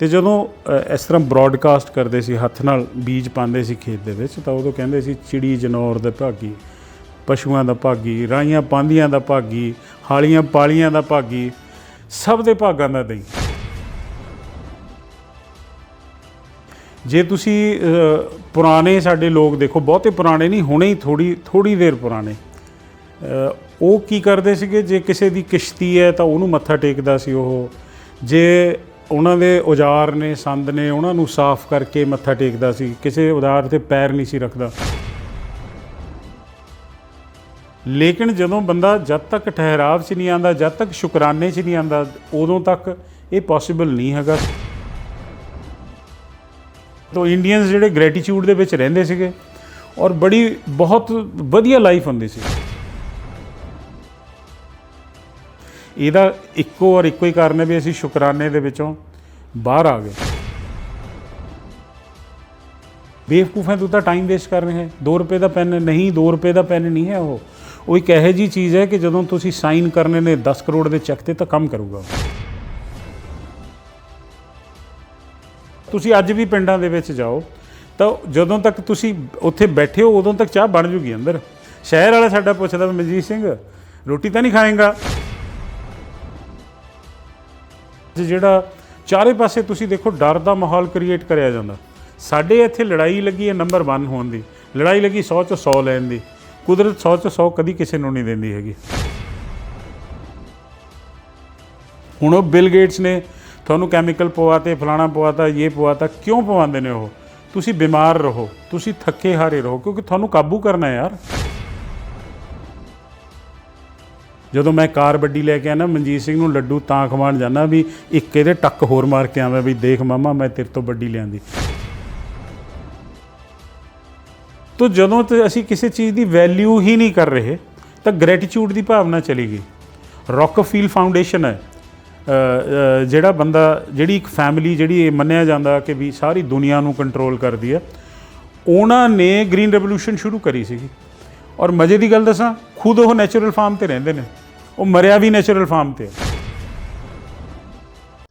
ਤੇ ਜਦੋਂ ਇਸ ਤਰ੍ਹਾਂ ਬ੍ਰੌਡਕਾਸਟ ਕਰਦੇ ਸੀ, ਹੱਥ ਨਾਲ ਬੀਜ ਪਾਉਂਦੇ ਸੀ ਖੇਤ ਦੇ ਵਿੱਚ, ਤਾਂ ਉਦੋਂ ਕਹਿੰਦੇ ਸੀ, ਚਿੜੀ ਜਨੌਰ ਦੇ ਭਾਗੀ, ਪਸ਼ੂਆਂ ਦਾ ਭਾਗੀ ਰਾਈਆਂ ਪਾਂਦੀਆਂ ਦਾ ਭਾਗੀ, ਹਾਲੀਆਂ ਪਾਲੀਆਂ ਦਾ ਭਾਗੀ, ਸਭ ਦੇ ਭਾਗਾਂ ਦਾ ਦਈ। ਜੇ ਤੁਸੀਂ ਪੁਰਾਣੇ ਸਾਡੇ ਲੋਕ ਦੇਖੋ, ਬਹੁਤੇ ਪੁਰਾਣੇ ਨਹੀਂ, ਹੁਣੇ ਹੀ ਥੋੜੀ ਥੋੜੀ ਦੇਰ ਪੁਰਾਣੇ। ਉਹ ਕੀ ਕਰਦੇ ਸੀਗੇ, ਜੇ ਕਿਸੇ ਦੀ ਕਿਸ਼ਤੀ ਹੈ ਤਾਂ ਉਹਨੂੰ ਮੱਥਾ ਟੇਕਦਾ ਸੀ ਉਹ। ਜੇ ਉਹਨਾਂ ਦੇ ਔਜ਼ਾਰ ਨੇ, ਸੰਦ ਨੇ ਉਹਨਾਂ ਨੂੰ ਸਾਫ਼ ਕਰਕੇ ਮੱਥਾ ਟੇਕਦਾ ਸੀ। ਕਿਸੇ ਔਜ਼ਾਰ ਤੇ ਪੈਰ ਨਹੀਂ ਸੀ ਰੱਖਦਾ। ਲੇਕਿਨ ਜਦੋਂ ਬੰਦਾ ਜਦ ਤੱਕ ਠਹਿਰਾਵ 'ਚ ਨਹੀਂ ਆਂਦਾ ਜਦ ਤੱਕ ਸ਼ੁਕਰਾਨੇ 'ਚ ਨਹੀਂ ਆਂਦਾ ਉਦੋਂ ਤੱਕ ਇਹ ਪੋਸੀਬਲ ਨਹੀਂ ਹੈਗਾ। ਤੋ ਇੰਡੀਅਨਸ ਜਿਹੜੇ ਗ੍ਰੈਟੀਟਿਊਡ ਦੇ ਵਿੱਚ ਰਹਿੰਦੇ ਸੀਗੇ ਔਰ ਬੜੀ, ਬਹੁਤ ਵਧੀਆ ਲਾਈਫ ਹੁੰਦੀ ਸੀ। ਇਹਦਾ ਇੱਕੋ ਔਰ ਇੱਕੋ ਹੀ ਕਾਰਨ ਹੈ ਵੀ ਅਸੀਂ ਸ਼ੁਕਰਾਨੇ ਦੇ ਵਿੱਚੋਂ ਬਾਹਰ ਆ ਗਏ। ਬੇਵਕੂਫ ਹੈ, ਤੂੰ ਤਾਂ ਟਾਈਮ ਵੇਸਟ ਕਰ ਰਿਹਾ ਹੈ। 2 ਰੁਪਏ ਦਾ ਪੈਨ ਨਹੀਂ 2 ਰੁਪਏ ਦਾ ਪੈਨ ਨਹੀਂ ਹੈ ਉਹ। ਉਹ ਇੱਕ ਇਹੋ ਜੀ ਚੀਜ਼ ਹੈ ਕਿ ਜਦੋਂ ਤੁਸੀਂ ਸਾਈਨ ਕਰਨੇ ਨੇ 10 ਕਰੋੜ ਦੇ ਚੈੱਕ ਤੇ ਤਾਂ ਕੰਮ ਕਰੂਗਾ ਤੁਸੀਂ ਅੱਜ ਵੀ ਪਿੰਡਾਂ ਦੇ ਵਿੱਚ ਜਾਓ, ਤਾਂ ਜਦੋਂ ਤੱਕ ਤੁਸੀਂ ਉੱਥੇ ਬੈਠੇ ਹੋ, ਉਦੋਂ ਤੱਕ ਚਾਹ ਬਣ ਜੂਗੀ ਅੰਦਰ। ਸ਼ਹਿਰ ਵਾਲਾ ਸਾਡਾ ਪੁੱਛਦਾ ਮਨਜੀਤ ਸਿੰਘ, ਰੋਟੀ ਤਾਂ ਨਹੀਂ ਖਾਏਗਾ? ਜਿਹੜਾ ਚਾਰੇ ਪਾਸੇ ਤੁਸੀਂ ਦੇਖੋ ਡਰ ਦਾ ਮਾਹੌਲ ਕ੍ਰੀਏਟ ਕਰਿਆ ਜਾਂਦਾ। ਸਾਡੇ ਇੱਥੇ ਲੜਾਈ ਲੱਗੀ ਹੈ ਨੰਬਰ 1 ਹੋਣ ਦੀ। ਲੜਾਈ ਲੱਗੀ 100 'ਚੋਂ 100 ਲੈਣ ਦੀ। ਕੁਦਰਤ 100 'ਚੋਂ 100 ਕਦੀ ਕਿਸੇ ਨੂੰ ਨਹੀਂ ਦਿੰਦੀ ਹੈਗੀ। ਹੁਣ ਉਹ ਬਿਲ ਗੇਟਸ ਨੇ ਤੁਹਾਨੂੰ ਕੈਮੀਕਲ ਪਵਾਤੇ, ਫਲਾਣਾ ਪਵਾਤਾ, ਇਹ ਪਵਾਤਾ, ਕਿਉਂ ਪਵਾਉਂਦੇ ਨੇ ਉਹ? ਤੁਸੀਂ ਬਿਮਾਰ ਰਹੋ, ਤੁਸੀਂ ਥੱਕੇ ਹਾਰੇ ਰਹੋ, ਕਿਉਂਕਿ ਤੁਹਾਨੂੰ ਕਾਬੂ ਕਰਨਾ ਹੈ ਯਾਰ। ਜਦੋਂ ਮੈਂ ਕਾਰ ਵੱਡੀ ਲੈ ਕੇ ਆਣਾ ਮਨਜੀਤ ਸਿੰਘ ਨੂੰ ਲੱਡੂ ਤਾਂ ਖਵਾਉਣ ਜਾਣਾ ਵੀ ਇੱਕ ਇਹਦੇ ਟੱਕ ਹੋਰ ਮਾਰ ਕੇ ਆਵਾਂ ਵੀ ਦੇਖ ਮਾਮਾ, ਮੈਂ ਤੇਰੇ ਤੋਂ ਵੱਡੀ ਲਿਆਂਦੀ। ਤੋ ਜਦੋਂ ਤੇ ਅਸੀਂ ਕਿਸੇ ਚੀਜ਼ ਦੀ ਵੈਲਿਊ ਹੀ ਨਹੀਂ ਕਰ ਰਹੇ, ਤਾਂ ਗ੍ਰੈਟੀਟਿਊਡ ਦੀ ਭਾਵਨਾ ਚਲੀ ਗਈ। ਰੌਕਫੀਲ ਫਾਊਂਡੇਸ਼ਨ ਹੈ। ਜਿਹੜਾ ਬੰਦਾ, ਜਿਹੜੀ ਇੱਕ ਫੈਮਿਲੀ ਜਿਹੜੀ ਇਹ ਮੰਨਿਆ ਜਾਂਦਾ ਕਿ ਵੀ ਸਾਰੀ ਦੁਨੀਆ ਨੂੰ ਕੰਟਰੋਲ ਕਰਦੀ ਹੈ, ਉਹਨਾਂ ਨੇ ਗ੍ਰੀਨ ਰੈਵੋਲੂਸ਼ਨ ਸ਼ੁਰੂ ਕਰੀ ਸੀਗੀ। ਔਰ ਮਜ਼ੇ ਦੀ ਗੱਲ ਦੱਸਾਂ, ਖੁਦ ਉਹ ਨੈਚੁਰਲ ਫਾਰਮ ਤੇ ਰਹਿੰਦੇ ਨੇ। ਉਹ ਮਰਿਆ ਵੀ ਨੈਚੁਰਲ ਫਾਰਮ ਤੇ।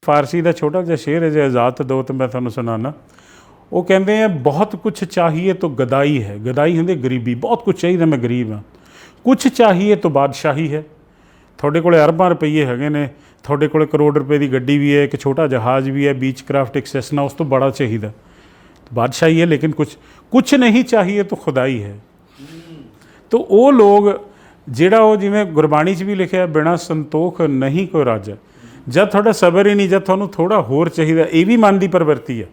ਫਾਰਸੀ ਦਾ ਛੋਟਾ ਜਿਹਾ ਸ਼ੇਰ ਹੈ ਜੇ ਆਜ਼ਾਦ ਦੋਤ ਮੈਂ ਤੁਹਾਨੂੰ ਸੁਣਾਣਾ ਉਹ ਕਹਿੰਦੇ ਆ ਬਹੁਤ ਕੁਝ ਚਾਹੀਏ ਤਾਂ ਗਦਾਈ ਹੈ। ਗਦਾਈ ਹੁੰਦੀ ਗਰੀਬੀ। ਬਹੁਤ ਕੁਝ ਚਾਹੀਦਾ ਮੈਂ ਗਰੀਬ ਹਾਂ। ਕੁਝ ਚਾਹੀਏ ਤਾਂ ਬਾਦਸ਼ਾਹੀ ਹੈ। ਤੁਹਾਡੇ ਕੋਲੇ ਅਰਬਾਂ ਰੁਪਏ ਹੈਗੇ ਨੇ। ਤੁਹਾਡੇ ਕੋਲੇ ਕਰੋੜ ਰੁਪਏ ਦੀ ਗੱਡੀ ਵੀ ਹੈ ਇੱਕ ਛੋਟਾ ਜਹਾਜ਼ ਵੀ ਹੈ ਬੀਚ ਕਰਾਫਟ ਇੱਕ ਸੈਸਨਾ ਉਸ ਤੋਂ ਬੜਾ ਚਾਹੀਦਾ। ਬਾਦਸ਼ਾਹੀ ਹੈ ਲੇਕਿਨ ਕੁਝ ਕੁਝ ਨਹੀਂ ਚਾਹੀਏ ਤਾਂ ਖੁਦਾਈ ਹੈ। ਤੋ ਉਹ ਲੋਕ ਜਿਹੜਾ ਉਹ ਜਿਵੇਂ ਗੁਰਬਾਣੀ 'ਚ ਵੀ ਲਿਖਿਆ, ਬਿਨਾ ਸੰਤੋਖ ਨਹੀਂ ਕੋਈ ਰਾਜਾ। ਜਦ ਤੁਹਾਡਾ ਸਬਰ ਹੀ ਨਹੀਂ ਜਦ ਤੁਹਾਨੂੰ ਥੋੜਾ ਹੋਰ ਚਾਹੀਦਾ, ਇਹ ਵੀ ਮਨ ਦੀ ਪ੍ਰਵਿਰਤੀ ਹੈ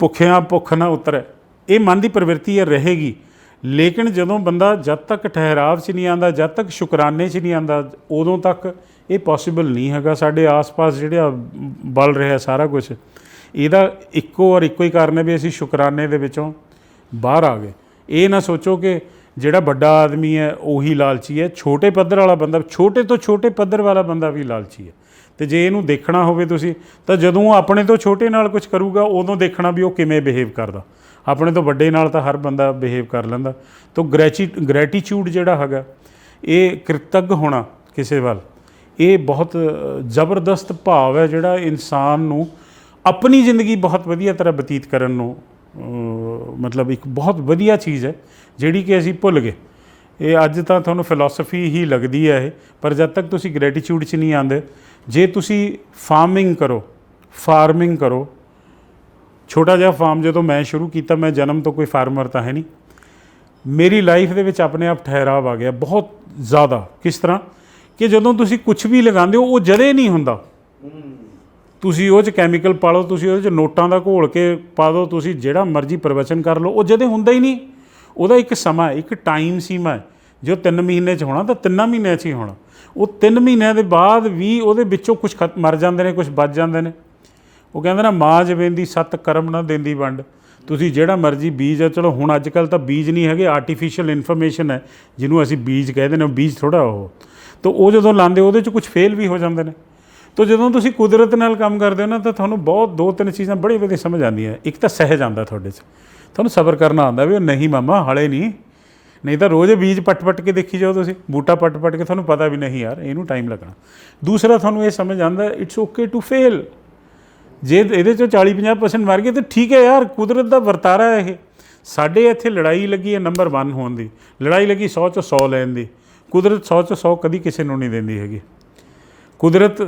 ਭੁੱਖਿਆਂ ਭੁੱਖ ਨਾ ਉਤਰੈ। ਇਹ ਮਨ ਦੀ ਪ੍ਰਵਿਰਤੀ ਹੈ ਰਹੇਗੀ। ਲੇਕਿਨ ਜਦੋਂ ਬੰਦਾ ਜਦ ਤੱਕ ਠਹਿਰਾਵ 'ਚ ਨਹੀਂ ਆਂਦਾ ਜਦ ਤੱਕ ਸ਼ੁਕਰਾਨੇ 'ਚ ਨਹੀਂ ਆਂਦਾ ਉਦੋਂ ਤੱਕ ਇਹ ਪੋਸੀਬਲ ਨਹੀਂ ਹੈਗਾ। ਸਾਡੇ ਆਸ-ਪਾਸ ਜਿਹੜਾ ਬਲ ਰਿਹਾ ਸਾਰਾ ਕੁਝ ਇਹਦਾ ਇੱਕੋ ਔਰ ਇੱਕੋ ਹੀ ਕਾਰਨ ਹੈ ਵੀ ਅਸੀਂ ਸ਼ੁਕਰਾਨੇ ਦੇ ਵਿੱਚੋਂ ਬਾਹਰ ਆ ਗਏ। ਇਹ ਨਾ ਸੋਚੋ ਕਿ ਜਿਹੜਾ ਵੱਡਾ ਆਦਮੀ ਹੈ, ਉਹੀ ਲਾਲਚੀ ਹੈ। ਛੋਟੇ ਪੱਧਰ ਵਾਲਾ ਬੰਦਾ, ਛੋਟੇ ਤੋਂ ਛੋਟੇ ਪੱਧਰ ਵਾਲਾ ਬੰਦਾ ਵੀ ਲਾਲਚੀ ਹੈ। ਤੇ ਜੇ ਇਹਨੂੰ ਦੇਖਣਾ ਹੋਵੇ ਤੁਸੀਂ, ਤਾਂ ਜਦੋਂ ਉਹ ਆਪਣੇ ਤੋਂ ਛੋਟੇ ਨਾਲ ਕੁਝ ਕਰੂਗਾ, ਉਦੋਂ ਦੇਖਣਾ ਵੀ ਉਹ ਕਿਵੇਂ ਬਿਹੇਵ ਕਰਦਾ। ਆਪਣੇ ਤੋਂ ਵੱਡੇ ਨਾਲ ਤਾਂ ਹਰ ਬੰਦਾ ਬਿਹੇਵ ਕਰ ਲੈਂਦਾ। ਤਾਂ ਗ੍ਰੈਚੀ ਗ੍ਰੈਟੀਟਿਊਡ ਜਿਹੜਾ ਹੈਗਾ, ਇਹ ਕ੍ਰਿਤੱਗ ਹੋਣਾ ਕਿਸੇ ਵੱਲ, ਇਹ ਬਹੁਤ ਜ਼ਬਰਦਸਤ ਭਾਵ ਹੈ ਜਿਹੜਾ ਇਨਸਾਨ ਨੂੰ ਆਪਣੀ ਜ਼ਿੰਦਗੀ ਬਹੁਤ ਵਧੀਆ ਤਰ੍ਹਾਂ ਬਤੀਤ ਕਰਨ ਨੂੰ ਮਤਲਬ ਇੱਕ ਬਹੁਤ ਵਧੀਆ ਚੀਜ਼ ਹੈ, ਜਿਹੜੀ ਕਿ ਅਸੀਂ ਭੁੱਲ ਗਏ। ਇਹ ਅੱਜ ਤਾਂ ਤੁਹਾਨੂੰ ਫਿਲਾਸਫੀ ਹੀ ਲੱਗਦੀ ਹੈ ਇਹ, ਪਰ ਜਦ ਤੱਕ ਤੁਸੀਂ ਗ੍ਰੈਟੀਟਿਊਡ 'ਚ ਨਹੀਂ ਆਂਦੇ ਜੇ ਤੁਸੀਂ ਫਾਰਮਿੰਗ ਕਰੋ ਫਾਰਮਿੰਗ ਕਰੋ, ਛੋਟਾ ਜਿਹਾ ਫਾਰਮ ਜਦੋਂ ਮੈਂ ਸ਼ੁਰੂ ਕੀਤਾ, ਮੈਂ ਜਨਮ ਤੋਂ ਕੋਈ ਫਾਰਮਰ ਤਾਂ ਹੈ ਨਹੀਂ। ਮੇਰੀ ਲਾਈਫ ਦੇ ਵਿੱਚ ਆਪਣੇ ਆਪ ਠਹਿਰਾਵ ਆ ਗਿਆ ਬਹੁਤ ਜ਼ਿਆਦਾ। ਕਿਸ ਤਰ੍ਹਾਂ? ਕਿ ਜਦੋਂ ਤੁਸੀਂ ਕੁਝ ਵੀ ਲਗਾਉਂਦੇ ਹੋ, ਉਹ ਜਦੇ ਨਹੀਂ ਹੁੰਦਾ। ਤੁਸੀਂ ਉਹ 'ਚ ਕੈਮੀਕਲ ਪਾ ਲਓ, ਤੁਸੀਂ ਉਹਦੇ 'ਚ ਨੋਟਾਂ ਦਾ ਘੋਲ ਕੇ ਪਾ ਦਿਓ, ਤੁਸੀਂ ਜਿਹੜਾ ਮਰਜ਼ੀ ਪ੍ਰਵਚਨ ਕਰ ਲਓ, ਉਹ ਜਦੇ ਹੁੰਦਾ ਹੀ ਨਹੀਂ। ਉਹਦਾ ਇੱਕ ਸਮਾਂ ਇੱਕ ਟਾਈਮ ਸੀਮਾ ਹੈ। ਜੋ 3 ਮਹੀਨੇ 'ਚ ਹੋਣਾ, ਤਾਂ 3 ਮਹੀਨਿਆਂ 'ਚ ਹੀ ਹੋਣਾ। ਉਹ 3 ਮਹੀਨਿਆਂ ਦੇ ਬਾਅਦ ਵੀ ਉਹਦੇ ਵਿੱਚੋਂ ਕੁਝ ਮਰ ਜਾਂਦੇ ਨੇ ਕੁਝ ਬਚ ਜਾਂਦੇ ਨੇ। ਉਹ ਕਹਿੰਦੇ ਨਾ, ਮਾਂ ਜਵੇਂਦੀ ਸੱਤ ਕਰਮ ਨਾ ਦਿੰਦੀ ਵੰਡ। ਤੁਸੀਂ ਜਿਹੜਾ ਮਰਜ਼ੀ ਬੀਜ ਆ, ਚਲੋ ਹੁਣ ਅੱਜ ਕੱਲ ਤਾਂ ਬੀਜ ਨਹੀਂ ਹੈਗੇ ਆਰਟੀਫੀਸ਼ੀਅਲ ਇਨਫੋਰਮੇਸ਼ਨ ਹੈ, ਜਿਹਨੂੰ ਅਸੀਂ ਬੀਜ ਕਹਿੰਦੇ ਨੇ, ਉਹ ਬੀਜ ਥੋੜਾ ਉਹ। ਤਾਂ ਉਹ ਜਦੋਂ ਲਾਉਂਦੇ, ਉਹਦੇ 'ਚ ਕੁਝ ਫੇਲ ਵੀ ਹੋ ਜਾਂਦੇ ਨੇ। ਤਾਂ ਜਦੋਂ ਤੁਸੀਂ ਕੁਦਰਤ ਨਾਲ ਕੰਮ ਕਰਦੇ ਹੋ ਨਾ, ਤਾਂ ਤੁਹਾਨੂੰ ਬਹੁਤ ਦੋ ਤਿੰਨ ਚੀਜ਼ਾਂ ਬੜੀ ਵਧੀਆ ਸਮਝ ਆਉਂਦੀਆਂ। ਇੱਕ ਤਾਂ ਸਹਿਜ ਆਉਂਦਾ ਤੁਹਾਡੇ 'ਚ। ਤੁਹਾਨੂੰ ਸਬਰ ਕਰਨਾ ਆਉਂਦਾ ਵੀ ਉਹ ਨਹੀਂ ਮਾਮਾ, ਹਾਲੇ ਨਹੀਂ। ਨਹੀਂ ਤਾਂ ਰੋਜ਼ ਬੀਜ ਪੱਟ-ਪੱਟ ਕੇ ਦੇਖੀ ਜਾਓ ਤੁਸੀਂ। ਬੂਟਾ ਪੱਟ-ਪੱਟ ਕੇ ਤੁਹਾਨੂੰ ਪਤਾ ਵੀ ਨਹੀਂ ਯਾਰ, ਇਹਨੂੰ ਟਾਈਮ ਲੱਗਣਾ। ਦੂਸਰਾ ਤੁਹਾਨੂੰ ਇਹ ਸਮਝ ਆਉਂਦਾ ਇਟਸ ਓਕੇ ਟੂ ਫੇਲ ਜੇ ਇਹਦੇ ਚੋਂ 40-50% ਮਰ ਗਏ ਤਾਂ ਠੀਕ ਹੈ ਯਾਰ, ਕੁਦਰਤ ਦਾ ਵਰਤਾਰਾ ਹੈ ਇਹ। ਸਾਡੇ ਇੱਥੇ ਲੜਾਈ ਲੱਗੀ ਹੈ ਨੰਬਰ 1 ਹੋਣ ਦੀ। ਲੜਾਈ ਲੱਗੀ 100 ਚੋਂ 100 ਲੈਣ ਦੀ। ਕੁਦਰਤ 100 ਚੋਂ 100 ਕਦੀ ਕਿਸੇ ਨੂੰ ਨਹੀਂ ਦਿੰਦੀ ਹੈਗੀ। ਕੁਦਰਤ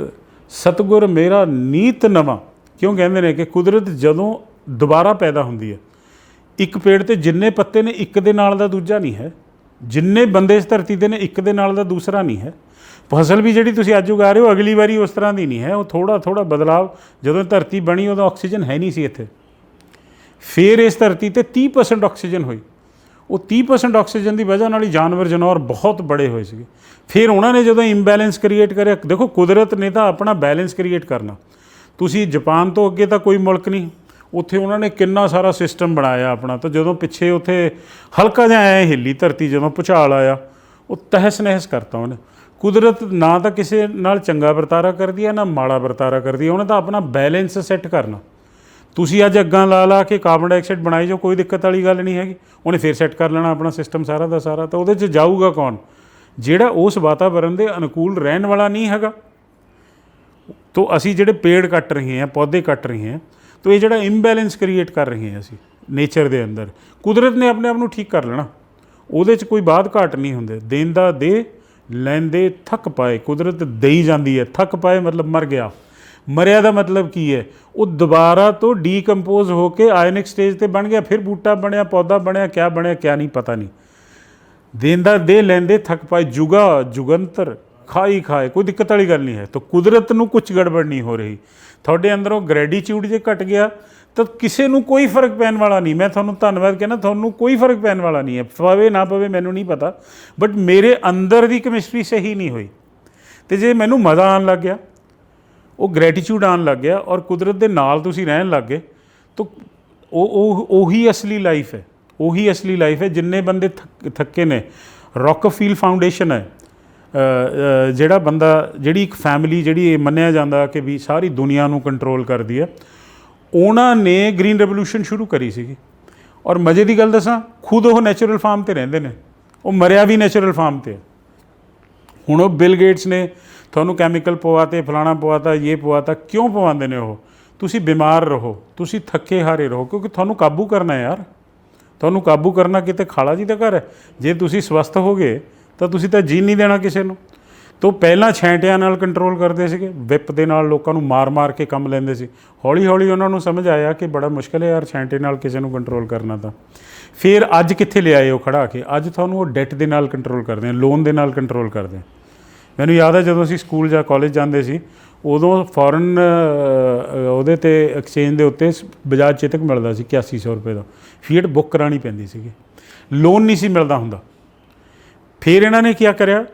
ਸਤਗੁਰ ਮੇਰਾ ਨੀਤ ਨਵਾਂ। ਕਿਉਂ ਕਹਿੰਦੇ ਨੇ ਕਿ ਕੁਦਰਤ ਜਦੋਂ ਦੁਬਾਰਾ ਪੈਦਾ ਹੁੰਦੀ ਹੈ, ਇੱਕ ਪੇੜ ਤੇ ਜਿੰਨੇ ਪੱਤੇ ਨੇ, ਇੱਕ ਦੇ ਨਾਲ ਦਾ ਦੂਜਾ ਨਹੀਂ ਹੈ। ਜਿੰਨੇ ਬੰਦੇ ਇਸ ਧਰਤੀ ਦੇ ਨੇ, ਇੱਕ ਦੇ ਨਾਲ ਦਾ ਦੂਸਰਾ ਨਹੀਂ ਹੈ। ਫਸਲ ਵੀ ਜਿਹੜੀ ਤੁਸੀਂ ਅੱਜ ਉਗਾ ਰਹੇ ਹੋ, ਅਗਲੀ ਵਾਰੀ ਉਸ ਤਰ੍ਹਾਂ ਦੀ ਨਹੀਂ ਹੈ। ਉਹ ਥੋੜਾ ਥੋੜਾ ਬਦਲਾਵ, ਜਦੋਂ ਧਰਤੀ ਬਣੀ ਉਦੋਂ ਆਕਸੀਜਨ ਹੈ ਨਹੀਂ ਸੀ ਇੱਥੇ। ਫਿਰ ਇਸ ਧਰਤੀ ਤੇ 30% ਆਕਸੀਜਨ ਹੋਈ। ਉਹ 30% ਆਕਸੀਜਨ ਦੀ ਵਜ੍ਹਾ ਨਾਲ ਹੀ ਜਾਨਵਰ ਜਨੌਰ ਬਹੁਤ ਬੜੇ ਹੋਏ ਸੀਗੇ। ਫਿਰ ਉਹਨਾਂ ਨੇ ਜਦੋਂ ਇੰਬੈਲੈਂਸ ਕ੍ਰੀਏਟ ਕਰਿਆ, ਦੇਖੋ ਕੁਦਰਤ ਨੇ ਤਾਂ ਆਪਣਾ ਬੈਲੈਂਸ ਕ੍ਰੀਏਟ ਕਰਨਾ। ਤੁਸੀਂ ਜਾਪਾਨ ਤੋਂ ਅੱਗੇ ਤਾਂ ਕੋਈ ਮੁਲਕ ਨਹੀਂ, ਉੱਥੇ ਉਹਨਾਂ ਨੇ ਕਿੰਨਾ ਸਾਰਾ ਸਿਸਟਮ ਬਣਾਇਆ ਆਪਣਾ। ਤਾਂ ਜਦੋਂ ਪਿੱਛੇ ਉੱਥੇ ਹਲਕਾ ਜਿਹਾ ਐ ਹਿੱਲੀ ਧਰਤੀ, ਜਦੋਂ ਭੁਚਾਲ ਆਇਆ, ਉਹ ਤਹਿਸ ਨਹਿਸ ਕਰਤਾ ਉਹਨੇ। ਕੁਦਰਤ ਨਾ ਤਾਂ ਕਿਸੇ ਨਾਲ ਚੰਗਾ ਵਰਤਾਰਾ ਕਰਦੀ ਹੈ, ਨਾ ਮਾੜਾ ਵਰਤਾਰਾ ਕਰਦੀ ਹੈ, ਉਹਨੇ ਤਾਂ ਆਪਣਾ ਬੈਲੈਂਸ ਸੈੱਟ ਕਰਨਾ। ਤੁਸੀਂ ਅੱਜ ਅੱਗਾਂ ਲਾ ਲਾ ਕੇ ਕਾਰਬਨ ਡਾਈਆਕਸਾਈਡ ਬਣਾਈ ਜੋ ਕੋਈ ਦਿੱਕਤ ਵਾਲੀ ਗੱਲ ਨਹੀਂ ਹੈਗੀ। ਉਹਨੇ ਫੇਰ ਸੈੱਟ ਕਰ ਲੈਣਾ ਆਪਣਾ ਸਿਸਟਮ ਸਾਰਾ ਦਾ ਸਾਰਾ, ਤਾਂ ਉਹਦੇ 'ਚ ਜਾਊਗਾ ਕੌਣ? ਜਿਹੜਾ ਉਸ ਵਾਤਾਵਰਣ ਦੇ ਅਨੁਕੂਲ ਰਹਿਣ ਵਾਲਾ ਨਹੀਂ ਹੈਗਾ। ਤੋ ਅਸੀਂ ਜਿਹੜੇ ਪੇੜ ਕੱਟ ਰਹੇ ਹਾਂ ਪੌਦੇ ਕੱਟ ਰਹੇ ਹਾਂ, ਤੋ ਇਹ ਜਿਹੜਾ ਇੰਬੈਲੈਂਸ ਕ੍ਰੀਏਟ ਕਰ ਰਹੇ ਹਾਂ ਅਸੀਂ ਨੇਚਰ ਦੇ ਅੰਦਰ। ਕੁਦਰਤ ਨੇ ਆਪਣੇ ਆਪ ਨੂੰ ਠੀਕ ਕਰ ਲੈਣਾ। ਉਹਦੇ 'ਚ ਕੋਈ ਬਾਤ ਘਾਟ ਨਹੀਂ ਹੁੰਦੇ। ਦੇਂਦਾ ਦੇ ਲੈਂਦੇ ਥੱਕ ਪਾਏ। ਕੁਦਰਤ ਦੇਈ ਜਾਂਦੀ ਹੈ। ਥੱਕ ਪਾਏ ਮਤਲਬ ਮਰ ਗਿਆ। ਮਰਿਆ ਦਾ ਮਤਲਬ ਕੀ ਹੈ? ਉਹ ਦੁਬਾਰਾ ਤੋਂ ਡੀਕੰਪੋਜ਼ ਹੋ ਕੇ ਆਇਨਿਕ ਸਟੇਜ ਤੇ ਬਣ ਗਿਆ, ਫਿਰ ਬੂਟਾ ਬਣਿਆ, ਪੌਦਾ ਬਣਿਆ, ਕਿਆ ਬਣਿਆ, ਕਿਆ ਨਹੀਂ, ਪਤਾ ਨਹੀਂ। ਦੇਂਦਾ ਦੇ ਲੈਂਦੇ ਥੱਕ ਪਾਏ, ਜੁਗਾ, ਜੁਗੰਤਰ, ਖਾਈ ਖਾਏ, ਕੋਈ ਦਿੱਕਤ ਵਾਲੀ ਗੱਲ ਨਹੀਂ ਹੈ। ਤਾਂ ਕੁਦਰਤ ਨੂੰ ਕੁਝ ਗੜਬੜ ਨਹੀਂ ਹੋ ਰਹੀ। ਤੁਹਾਡੇ ਅੰਦਰੋਂ ਗ੍ਰੈਟੀਟਿਊਡ ਜੇ ਘਟ ਗਿਆ, ਤਾਂ ਕਿਸੇ ਨੂੰ ਕੋਈ ਫ਼ਰਕ ਪੈਣ ਵਾਲਾ ਨਹੀਂ। ਮੈਂ ਤੁਹਾਨੂੰ ਧੰਨਵਾਦ ਕਹਿੰਦਾ ਤੁਹਾਨੂੰ ਕੋਈ ਫ਼ਰਕ ਪੈਣ ਵਾਲਾ ਨਹੀਂ ਹੈ। ਪਵੇ ਨਾ ਪਵੇ, ਮੈਨੂੰ ਨਹੀਂ ਪਤਾ। ਬਟ ਮੇਰੇ ਅੰਦਰ ਦੀ ਕੈਮਿਸਟਰੀ ਸਹੀ ਨਹੀਂ ਹੋਈ। ਤੇ ਜੇ ਮੈਨੂੰ ਮਜ਼ਾ ਆਉਣ ਲੱਗ ਗਿਆ ਉਹ ਗ੍ਰੈਟੀਟਿਊਡ ਆਉਣ ਲੱਗ ਗਿਆ ਔਰ ਕੁਦਰਤ ਦੇ ਨਾਲ ਤੁਸੀਂ ਰਹਿਣ ਲੱਗ ਗਏ। ਤਾਂ ਉਹ ਉਹ, ਉਹੀ ਅਸਲੀ ਲਾਈਫ ਹੈ। ਉਹੀ ਅਸਲੀ ਲਾਈਫ ਹੈ। ਜਿੰਨੇ ਬੰਦੇ ਥੱਕ- ਥੱਕੇ ਨੇ ਰੌਕਫੀਲ ਫਾਊਂਡੇਸ਼ਨ ਹੈ। ਜਿਹੜਾ ਬੰਦਾ, ਜਿਹੜੀ ਇੱਕ ਫੈਮਿਲੀ ਜਿਹੜੀ ਮੰਨਿਆ ਜਾਂਦਾ ਕਿ ਵੀ ਸਾਰੀ ਦੁਨੀਆ ਨੂੰ ਕੰਟਰੋਲ ਕਰਦੀ ਹੈ, ਉਹਨਾਂ ਨੇ ਗ੍ਰੀਨ ਰੈਵੋਲੂਸ਼ਨ ਸ਼ੁਰੂ ਕਰੀ ਸੀਗੀ। ਔਰ ਮਜ਼ੇ ਦੀ ਗੱਲ ਦੱਸਾਂ, ਖੁਦ ਉਹ ਨੈਚੁਰਲ ਫਾਰਮ ਤੇ ਰਹਿੰਦੇ ਨੇ। ਉਹ ਮਰਿਆ ਵੀ ਨੈਚੁਰਲ ਫਾਰਮ ਤੇ ਹੁਣ ਉਹ ਬਿਲ ਗੇਟਸ ਨੇ ਤੁਹਾਨੂੰ ਕੈਮੀਕਲ ਪਵਾਤੇ, ਫਲਾਣਾ ਪਵਾਤਾ, ਇਹ ਪਵਾਤਾ, ਕਿਉਂ ਪਵਾਉਂਦੇ ਨੇ ਉਹ? ਤੁਸੀਂ ਬਿਮਾਰ ਰਹੋ, ਤੁਸੀਂ ਥੱਕੇ ਹਾਰੇ ਰਹੋ, ਕਿਉਂਕਿ ਤੁਹਾਨੂੰ ਕਾਬੂ ਕਰਨਾ ਹੈ ਯਾਰ। ਤੁਹਾਨੂੰ ਕਾਬੂ ਕਰਨਾ ਕਿਤੇ ਖਾਲਾ ਜੀ ਦਾ ਘਰ ਹੈ। ਜੇ ਤੁਸੀਂ ਸਵਸਥ ਹੋਗੇ, ਤਾਂ ਤੁਸੀਂ ਤਾਂ ਜੀਣ ਨਹੀਂ ਦੇਣਾ ਕਿਸੇ ਨੂੰ। ਤੋਂ ਪਹਿਲਾਂ ਛੈਂਟਿਆਂ ਨਾਲ ਕੰਟਰੋਲ ਕਰਦੇ ਸੀਗੇ ਵਿਪ ਦੇ ਨਾਲ ਲੋਕਾਂ ਨੂੰ ਮਾਰ-ਮਾਰ ਕੇ ਕੰਮ ਲੈਂਦੇ ਸੀ। ਹੌਲੀ-ਹੌਲੀ ਉਹਨਾਂ ਨੂੰ ਸਮਝ ਆਇਆ ਕਿ ਬੜਾ ਮੁਸ਼ਕਲ ਹੈ ਯਾਰ ਛੈਂਟੇ ਨਾਲ ਕਿਸੇ ਨੂੰ ਕੰਟਰੋਲ ਕਰਨਾ ਤਾਂ। ਫਿਰ ਅੱਜ ਕਿੱਥੇ ਲਿਆਏ ਉਹ ਖੜਾ ਕੇ? ਅੱਜ ਤੁਹਾਨੂੰ ਉਹ ਡੈਟ ਦੇ ਨਾਲ ਕੰਟਰੋਲ ਕਰਦੇ ਆ ਲੋਨ ਦੇ ਨਾਲ ਕੰਟਰੋਲ ਕਰਦੇ ਆ। ਮੈਨੂੰ ਯਾਦ ਹੈ ਜਦੋਂ ਅਸੀਂ ਸਕੂਲ ਜਾਂ ਕਾਲਜ ਜਾਂਦੇ ਸੀ, ਉਦੋਂ ਫੋਰਨ ਉਹਦੇ ਤੇ ਐਕਸਚੇਂਜ ਦੇ ਉੱਤੇ ਸ- ਬਜਾਜ ਚੇਤਕ ਮਿਲਦਾ ਸੀ 8100 ਰੁਪਏ ਦਾ। ਫੀਟ ਬੁੱਕ ਕਰਾਣੀ ਪੈਂਦੀ ਸੀਗੀ। ਲੋਨ ਨਹੀਂ ਸੀ ਮਿਲਦਾ ਹੁੰਦਾ। ਫਿਰ ਇਹਨਾਂ ਨੇ ਕੀ ਕਰਿਆ?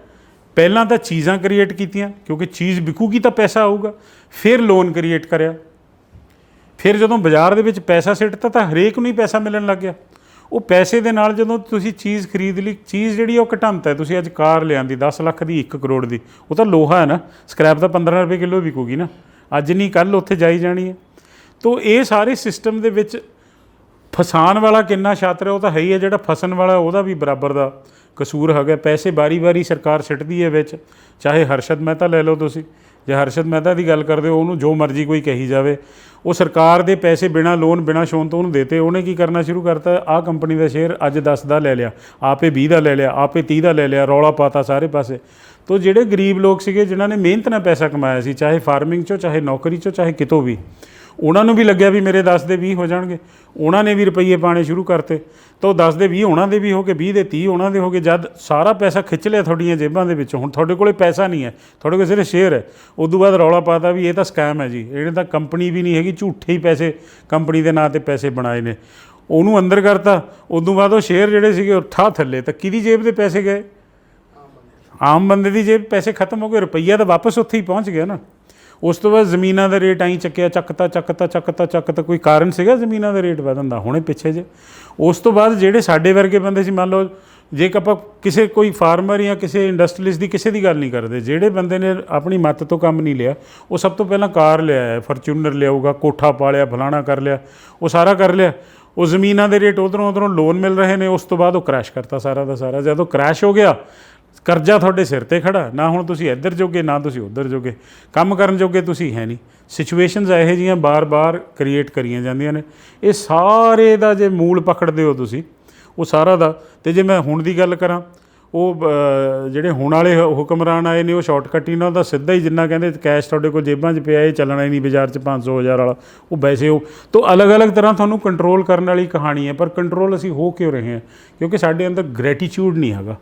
ਪਹਿਲਾਂ ਤਾਂ ਚੀਜ਼ਾਂ ਕ੍ਰੀਏਟ ਕੀਤੀਆਂ, ਕਿਉਂਕਿ ਚੀਜ਼ ਵਿਕੂਗੀ ਤਾਂ ਪੈਸਾ ਆਊਗਾ। ਫਿਰ ਲੋਨ ਕ੍ਰੀਏਟ ਕਰਿਆ। ਫਿਰ ਜਦੋਂ ਬਾਜ਼ਾਰ ਦੇ ਵਿੱਚ ਪੈਸਾ ਸਿੱਟਤਾ ਤਾਂ ਹਰੇਕ ਨੂੰ ਹੀ ਪੈਸਾ ਮਿਲਣ ਲੱਗ ਗਿਆ। ਉਹ ਪੈਸੇ ਦੇ ਨਾਲ ਜਦੋਂ ਤੁਸੀਂ ਚੀਜ਼ ਖਰੀਦ ਲਈ, ਚੀਜ਼ ਜਿਹੜੀ ਉਹ ਘਟੰਤ ਹੈ। ਤੁਸੀਂ ਅੱਜ ਕਾਰ ਲਿਆਂਦੀ 10 ਲੱਖ ਦੀ 1 ਕਰੋੜ ਦੀ, ਉਹ ਤਾਂ ਲੋਹਾ ਹੈ ਨਾ, ਸਕ੍ਰੈਪ ਤਾਂ 15 ਰੁਪਏ ਕਿਲੋ ਵਿਕੂਗੀ ਨਾ। ਅੱਜ ਨਹੀਂ ਕੱਲ ਉੱਥੇ ਜਾਈ ਜਾਣੀ ਹੈ। ਤੋਂ ਇਹ ਸਾਰੇ ਸਿਸਟਮ ਦੇ ਵਿੱਚ ਫਸਾਣ ਵਾਲਾ ਕਿੰਨਾ ਛਾਤਰ ਹੈ, ਉਹ ਤਾਂ ਹੈ ਹੀ ਹੈ। ਜਿਹੜਾ ਫਸਣ ਵਾਲਾ, ਉਹਦਾ ਵੀ ਬਰਾਬਰ ਦਾ ਕਸੂਰ ਹੈਗਾ। ਪੈਸੇ ਬਾਰੀ-ਬਾਰੀ ਸਰਕਾਰ ਸਿੱਟਦੀ ਹੈ ਵਿੱਚ। ਚਾਹੇ ਹਰਸ਼ਦ ਮਹਿਤਾ ਲੈ ਲਓ ਤੁਸੀਂ, ਜੇ ਹਰਸ਼ਦ ਮਹਿਤਾ ਦੀ ਗੱਲ ਕਰਦੇ ਹੋ, ਉਹਨੂੰ ਜੋ ਮਰਜ਼ੀ ਕੋਈ ਕਹੀ ਜਾਵੇ। ਉਹ ਸਰਕਾਰ ਦੇ ਪੈਸੇ ਬਿਨਾ ਲੋਨ, ਬਿਨਾ ਸ਼ੋਨ ਤੋਂ ਉਹਨੂੰ ਦੇਤੇ। ਉਹਨੇ ਕੀ ਕਰਨਾ ਸ਼ੁਰੂ ਕਰਤਾ? ਆਹ ਕੰਪਨੀ ਦਾ ਸ਼ੇਅਰ ਅੱਜ 10 ਦਾ ਲੈ ਲਿਆ। ਆਪੇ 20 ਦਾ ਲੈ ਲਿਆ, ਆਪੇ 30 ਦਾ ਲੈ ਲਿਆ, ਰੌਲਾ ਪਾਤਾ ਸਾਰੇ ਪਾਸੇ। ਤੋਂ ਜਿਹੜੇ ਗਰੀਬ ਲੋਕ ਸੀਗੇ, ਜਿਨ੍ਹਾਂ ਨੇ ਮਿਹਨਤ ਨਾਲ ਪੈਸਾ ਕਮਾਇਆ ਸੀ, ਚਾਹੇ ਫਾਰਮਿੰਗ ਚੋਂ, ਚਾਹੇ ਨੌਕਰੀ ਚੋਂ, ਚਾਹੇ ਕਿਤੋਂ ਵੀ ਉਹਨਾਂ ਨੂੰ ਵੀ ਲੱਗਿਆ ਵੀ ਮੇਰੇ 10 ਦੇ 20 ਹੋ ਜਾਣਗੇ। ਉਹਨਾਂ ਨੇ ਵੀ ਰੁਪਈਏ ਪਾਣੇ ਸ਼ੁਰੂ ਕਰਤੇ। ਤਾਂ ਉਹ 10 ਦੇ 20 ਉਹਨਾਂ ਦੇ ਵੀ ਹੋ ਗਏ 20 ਦੇ 30 ਉਹਨਾਂ ਦੇ ਹੋ ਗਏ। ਜਦ ਸਾਰਾ ਪੈਸਾ ਖਿੱਚ ਲਿਆ ਤੁਹਾਡੀਆਂ ਜੇਬਾਂ ਦੇ ਵਿੱਚੋਂ, ਹੁਣ ਤੁਹਾਡੇ ਕੋਲੇ ਪੈਸਾ ਨਹੀਂ ਹੈ, ਤੁਹਾਡੇ ਕੋਲ ਸਿਰਫ ਸ਼ੇਅਰ ਹੈ। ਉਦੋਂ ਬਾਅਦ ਰੌਲਾ ਪਾਤਾ ਵੀ ਇਹ ਤਾਂ ਸਕੈਮ ਹੈ ਜੀ। ਇਹਨੇ ਤਾਂ ਕੰਪਨੀ ਵੀ ਨਹੀਂ ਹੈਗੀ, ਝੂਠੇ ਹੀ ਪੈਸੇ ਕੰਪਨੀ ਦੇ ਨਾਂ ਤੇ ਪੈਸੇ ਬਣਾਏ ਨੇ। ਉਹਨੂੰ ਅੰਦਰ ਕਰਤਾ। ਉਦੋਂ ਬਾਅਦ ਉਹ ਸ਼ੇਅਰ ਜਿਹੜੇ ਸੀਗੇ ਉਹ ਠਾ ਥੱਲੇ, ਤਾਂ ਕਿਹਦੀ ਜੇਬ ਦੇ ਪੈਸੇ ਗਏ? ਆਮ ਬੰਦੇ ਦੀ ਜੇਬ, ਪੈਸੇ ਖਤਮ ਹੋ ਗਏ, ਰੁਪਈਆ ਤਾਂ ਵਾਪਸ ਉੱਥੇ ਹੀ ਪਹੁੰਚ ਗਿਆ ਨਾ। ਉਸ ਤੋਂ ਬਾਅਦ ਜ਼ਮੀਨਾਂ ਦਾ ਰੇਟ ਐਂ ਚੱਕਿਆ, ਚੱਕਤਾ ਚੱਕਤਾ ਚੱਕਤਾ ਚੱਕਤਾ। ਕੋਈ ਕਾਰਨ ਸੀਗਾ ਜ਼ਮੀਨਾਂ ਦਾ ਰੇਟ ਵਧਣ ਦਾ? ਹੁਣੇ ਪਿੱਛੇ ਜੇ। ਉਸ ਤੋਂ ਬਾਅਦ ਜਿਹੜੇ ਸਾਡੇ ਵਰਗੇ ਬੰਦੇ ਸੀ, ਮੰਨ ਲਓ ਜੇ ਆਪਾਂ ਕਿਸੇ ਕੋਈ ਫਾਰਮਰ ਜਾਂ ਕਿਸੇ ਇੰਡਸਟਰੀਲਿਸਟ ਦੀ ਕਿਸੇ ਦੀ ਗੱਲ ਨਹੀਂ ਕਰਦੇ, ਜਿਹੜੇ ਬੰਦੇ ਨੇ ਆਪਣੀ ਮੱਤ ਤੋਂ ਕੰਮ ਨਹੀਂ ਲਿਆ, ਉਹ ਸਭ ਤੋਂ ਪਹਿਲਾਂ ਕਾਰ ਲਿਆ ਹੈ ਫੋਰਚੂਨਰ ਲਿਆਊਗਾ, ਕੋਠਾ ਪਾ ਲਿਆ ਫਲਾਣਾ ਕਰ ਲਿਆ, ਉਹ ਸਾਰਾ ਕਰ ਲਿਆ। ਉਹ ਜ਼ਮੀਨਾਂ ਦੇ ਰੇਟ ਉਧਰੋਂ ਉਧਰੋਂ ਲੋਨ ਮਿਲ ਰਹੇ ਨੇ, ਉਸ ਤੋਂ ਬਾਅਦ ਉਹ ਕ੍ਰੈਸ਼ ਕਰਤਾ ਸਾਰਾ ਦਾ ਸਾਰਾ। ਜਦੋਂ ਕ੍ਰੈਸ਼ ਹੋ ਗਿਆ ਕਰਜ਼ਾ ਤੁਹਾਡੇ ਸਿਰ ਤੇ ਖੜਾ, ਨਾ ਹੁਣ ਤੁਸੀਂ ਇੱਧਰ ਜੋਗੇ, ਨਾ ਤੁਸੀਂ ਉੱਧਰ ਜੋਗੇ। ਕੰਮ ਕਰਨ ਜੋਗੇ ਤੁਸੀਂ ਹੈ ਨਹੀਂ। ਸਿਚੁਏਸ਼ਨਸ ਇਹੋ ਜਿਹੀਆਂ ਬਾਰ-ਬਾਰ ਕ੍ਰੀਏਟ ਕਰੀਆਂ ਜਾਂਦੀਆਂ ਨੇ। ਇਹ ਸਾਰੇ ਦਾ ਜੇ ਮੂਲ ਪਕੜਦੇ ਹੋ ਤੁਸੀਂ, ਉਹ ਸਾਰਾ ਦਾ। ਤੇ ਜੇ ਮੈਂ ਹੁਣ ਦੀ ਗੱਲ ਕਰਾਂ, ਉਹ ਜਿਹੜੇ ਹੁਣ ਵਾਲੇ ਹੁਕਮਰਾਨ ਆਏ ਨੇ, ਉਹ ਸ਼ਾਰਟਕਟ ਹੀ ਨਾਲ ਦਾ ਸਿੱਧਾ ਹੀ ਜਿੰਨਾ ਕਹਿੰਦੇ ਕੈਸ਼ ਤੁਹਾਡੇ ਕੋਲ ਜੇਬਾਂ 'ਚ ਪਿਆ, ਇਹ ਚੱਲਣਾ ਹੀ ਨਹੀਂ ਬਾਜ਼ਾਰ 'ਚ 500 ਹਜ਼ਾਰ ਵਾਲਾ। ਉਹ ਵੈਸੇ ਉਹ, ਤੋਂ ਅਲੱਗ-ਅਲੱਗ ਤਰ੍ਹਾਂ ਤੁਹਾਨੂੰ ਕੰਟਰੋਲ ਕਰਨ ਵਾਲੀ ਕਹਾਣੀ ਹੈ, ਪਰ ਕੰਟਰੋਲ ਅਸੀਂ ਹੋ ਕਿਉਂ ਰਹੇ ਹਾਂ? ਕਿਉਂਕਿ ਸਾਡੇ ਅੰਦਰ ਗ੍ਰੈਟੀਟਿਊਡ ਨਹੀਂ ਹੈਗਾ।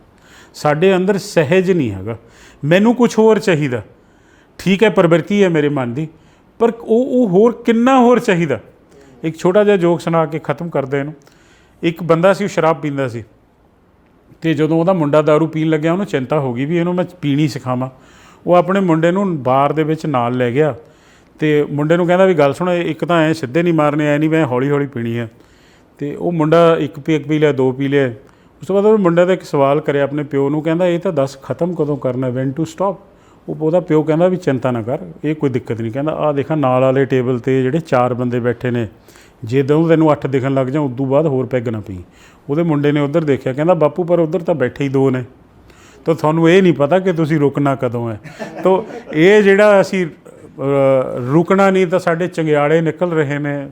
ਸਾਡੇ ਅੰਦਰ ਸਹਿਜ ਨਹੀਂ ਹੈਗਾ। ਮੈਨੂੰ ਕੁਝ ਹੋਰ ਚਾਹੀਦਾ। ਠੀਕ ਹੈ ਪ੍ਰਵਿਰਤੀ ਹੈ ਮੇਰੇ ਮਨ ਦੀ? ਪਰ ਉਹ ਉਹ ਹੋਰ ਕਿੰਨਾ ਹੋਰ ਚਾਹੀਦਾ? ਇੱਕ ਛੋਟਾ ਜਿਹਾ ਜੋਕ ਸੁਣਾ ਕੇ ਖਤਮ ਕਰਦੇ ਇਹਨੂੰ। ਇੱਕ ਬੰਦਾ ਸੀ, ਉਹ ਸ਼ਰਾਬ ਪੀਂਦਾ ਸੀ। ਤੇ ਜਦੋਂ ਉਹਦਾ ਮੁੰਡਾ दारू ਪੀਣ ਲੱਗਿਆ, ਉਹਨੂੰ ਚਿੰਤਾ ਹੋ ਗਈ ਵੀ ਇਹਨੂੰ ਮੈਂ ਪੀਣੀ ਸਿਖਾਵਾਂ। ਉਹ ਆਪਣੇ ਮੁੰਡੇ ਨੂੰ ਬਾਰ ਦੇ ਵਿੱਚ ਨਾਲ ਲੈ ਗਿਆ। ਤੇ ਮੁੰਡੇ ਨੂੰ ਕਹਿੰਦਾ ਵੀ, ਗੱਲ ਸੁਣ, ਇੱਕ ਤਾਂ ਐ ਸਿੱਧੇ ਨਹੀਂ ਮਾਰਨੇ, ਐ ਨਹੀਂ, ਮੈਂ ਹੌਲੀ ਹੌਲੀ ਪੀਣੀ ਹੈ। ਤੇ ਉਹ ਮੁੰਡਾ ਇੱਕ ਪੀ ਇੱਕ ਪੀ ਲਿਆ, ਦੋ ਪੀ ਲਿਆ। ਉਸ ਤੋਂ ਬਾਅਦ ਉਹ ਮੁੰਡੇ ਦਾ ਇੱਕ ਸਵਾਲ ਕਰਿਆ ਆਪਣੇ ਪਿਓ ਨੂੰ, ਕਹਿੰਦਾ ਇਹ ਤਾਂ ਦੱਸ ਖਤਮ ਕਦੋਂ ਕਰਨਾ ਵੈਨ ਟੂ ਸਟਾਪ ਉਹ ਉਹਦਾ ਪਿਓ ਕਹਿੰਦਾ ਵੀ ਚਿੰਤਾ ਨਾ ਕਰ, ਇਹ ਕੋਈ ਦਿੱਕਤ ਨਹੀਂ। ਕਹਿੰਦਾ ਆ ਦੇਖਾਂ, ਨਾਲ ਵਾਲੇ ਟੇਬਲ ਤੇ ਜਿਹੜੇ ਚਾਰ ਬੰਦੇ ਬੈਠੇ ਨੇ ਜਦੋਂ ਤੈਨੂੰ ਅੱਠ ਦਿਖਣ ਲੱਗ ਜਾ ਉਦੋਂ ਬਾਅਦ ਹੋਰ ਪੈਗ ਨਾ ਪੀ। ਉਹਦੇ ਮੁੰਡੇ ਨੇ ਉਧਰ ਦੇਖਿਆ, ਕਹਿੰਦਾ, ਬਾਪੂ, ਪਰ ਉਧਰ ਤਾਂ ਬੈਠੇ ਹੀ ਦੋ ਨੇ। ਤਾਂ ਤੁਹਾਨੂੰ ਇਹ ਨਹੀਂ ਪਤਾ ਕਿ ਤੁਸੀਂ ਰੁਕਣਾ ਕਦੋਂ ਹੈ? ਤਾਂ ਇਹ ਜਿਹੜਾ ਅਸੀਂ ਰੁਕਣਾ ਨਹੀਂ ਤਾਂ ਸਾਡੇ ਚੰਗਿਆੜੇ ਨਿਕਲ ਰਹੇ ਨੇ।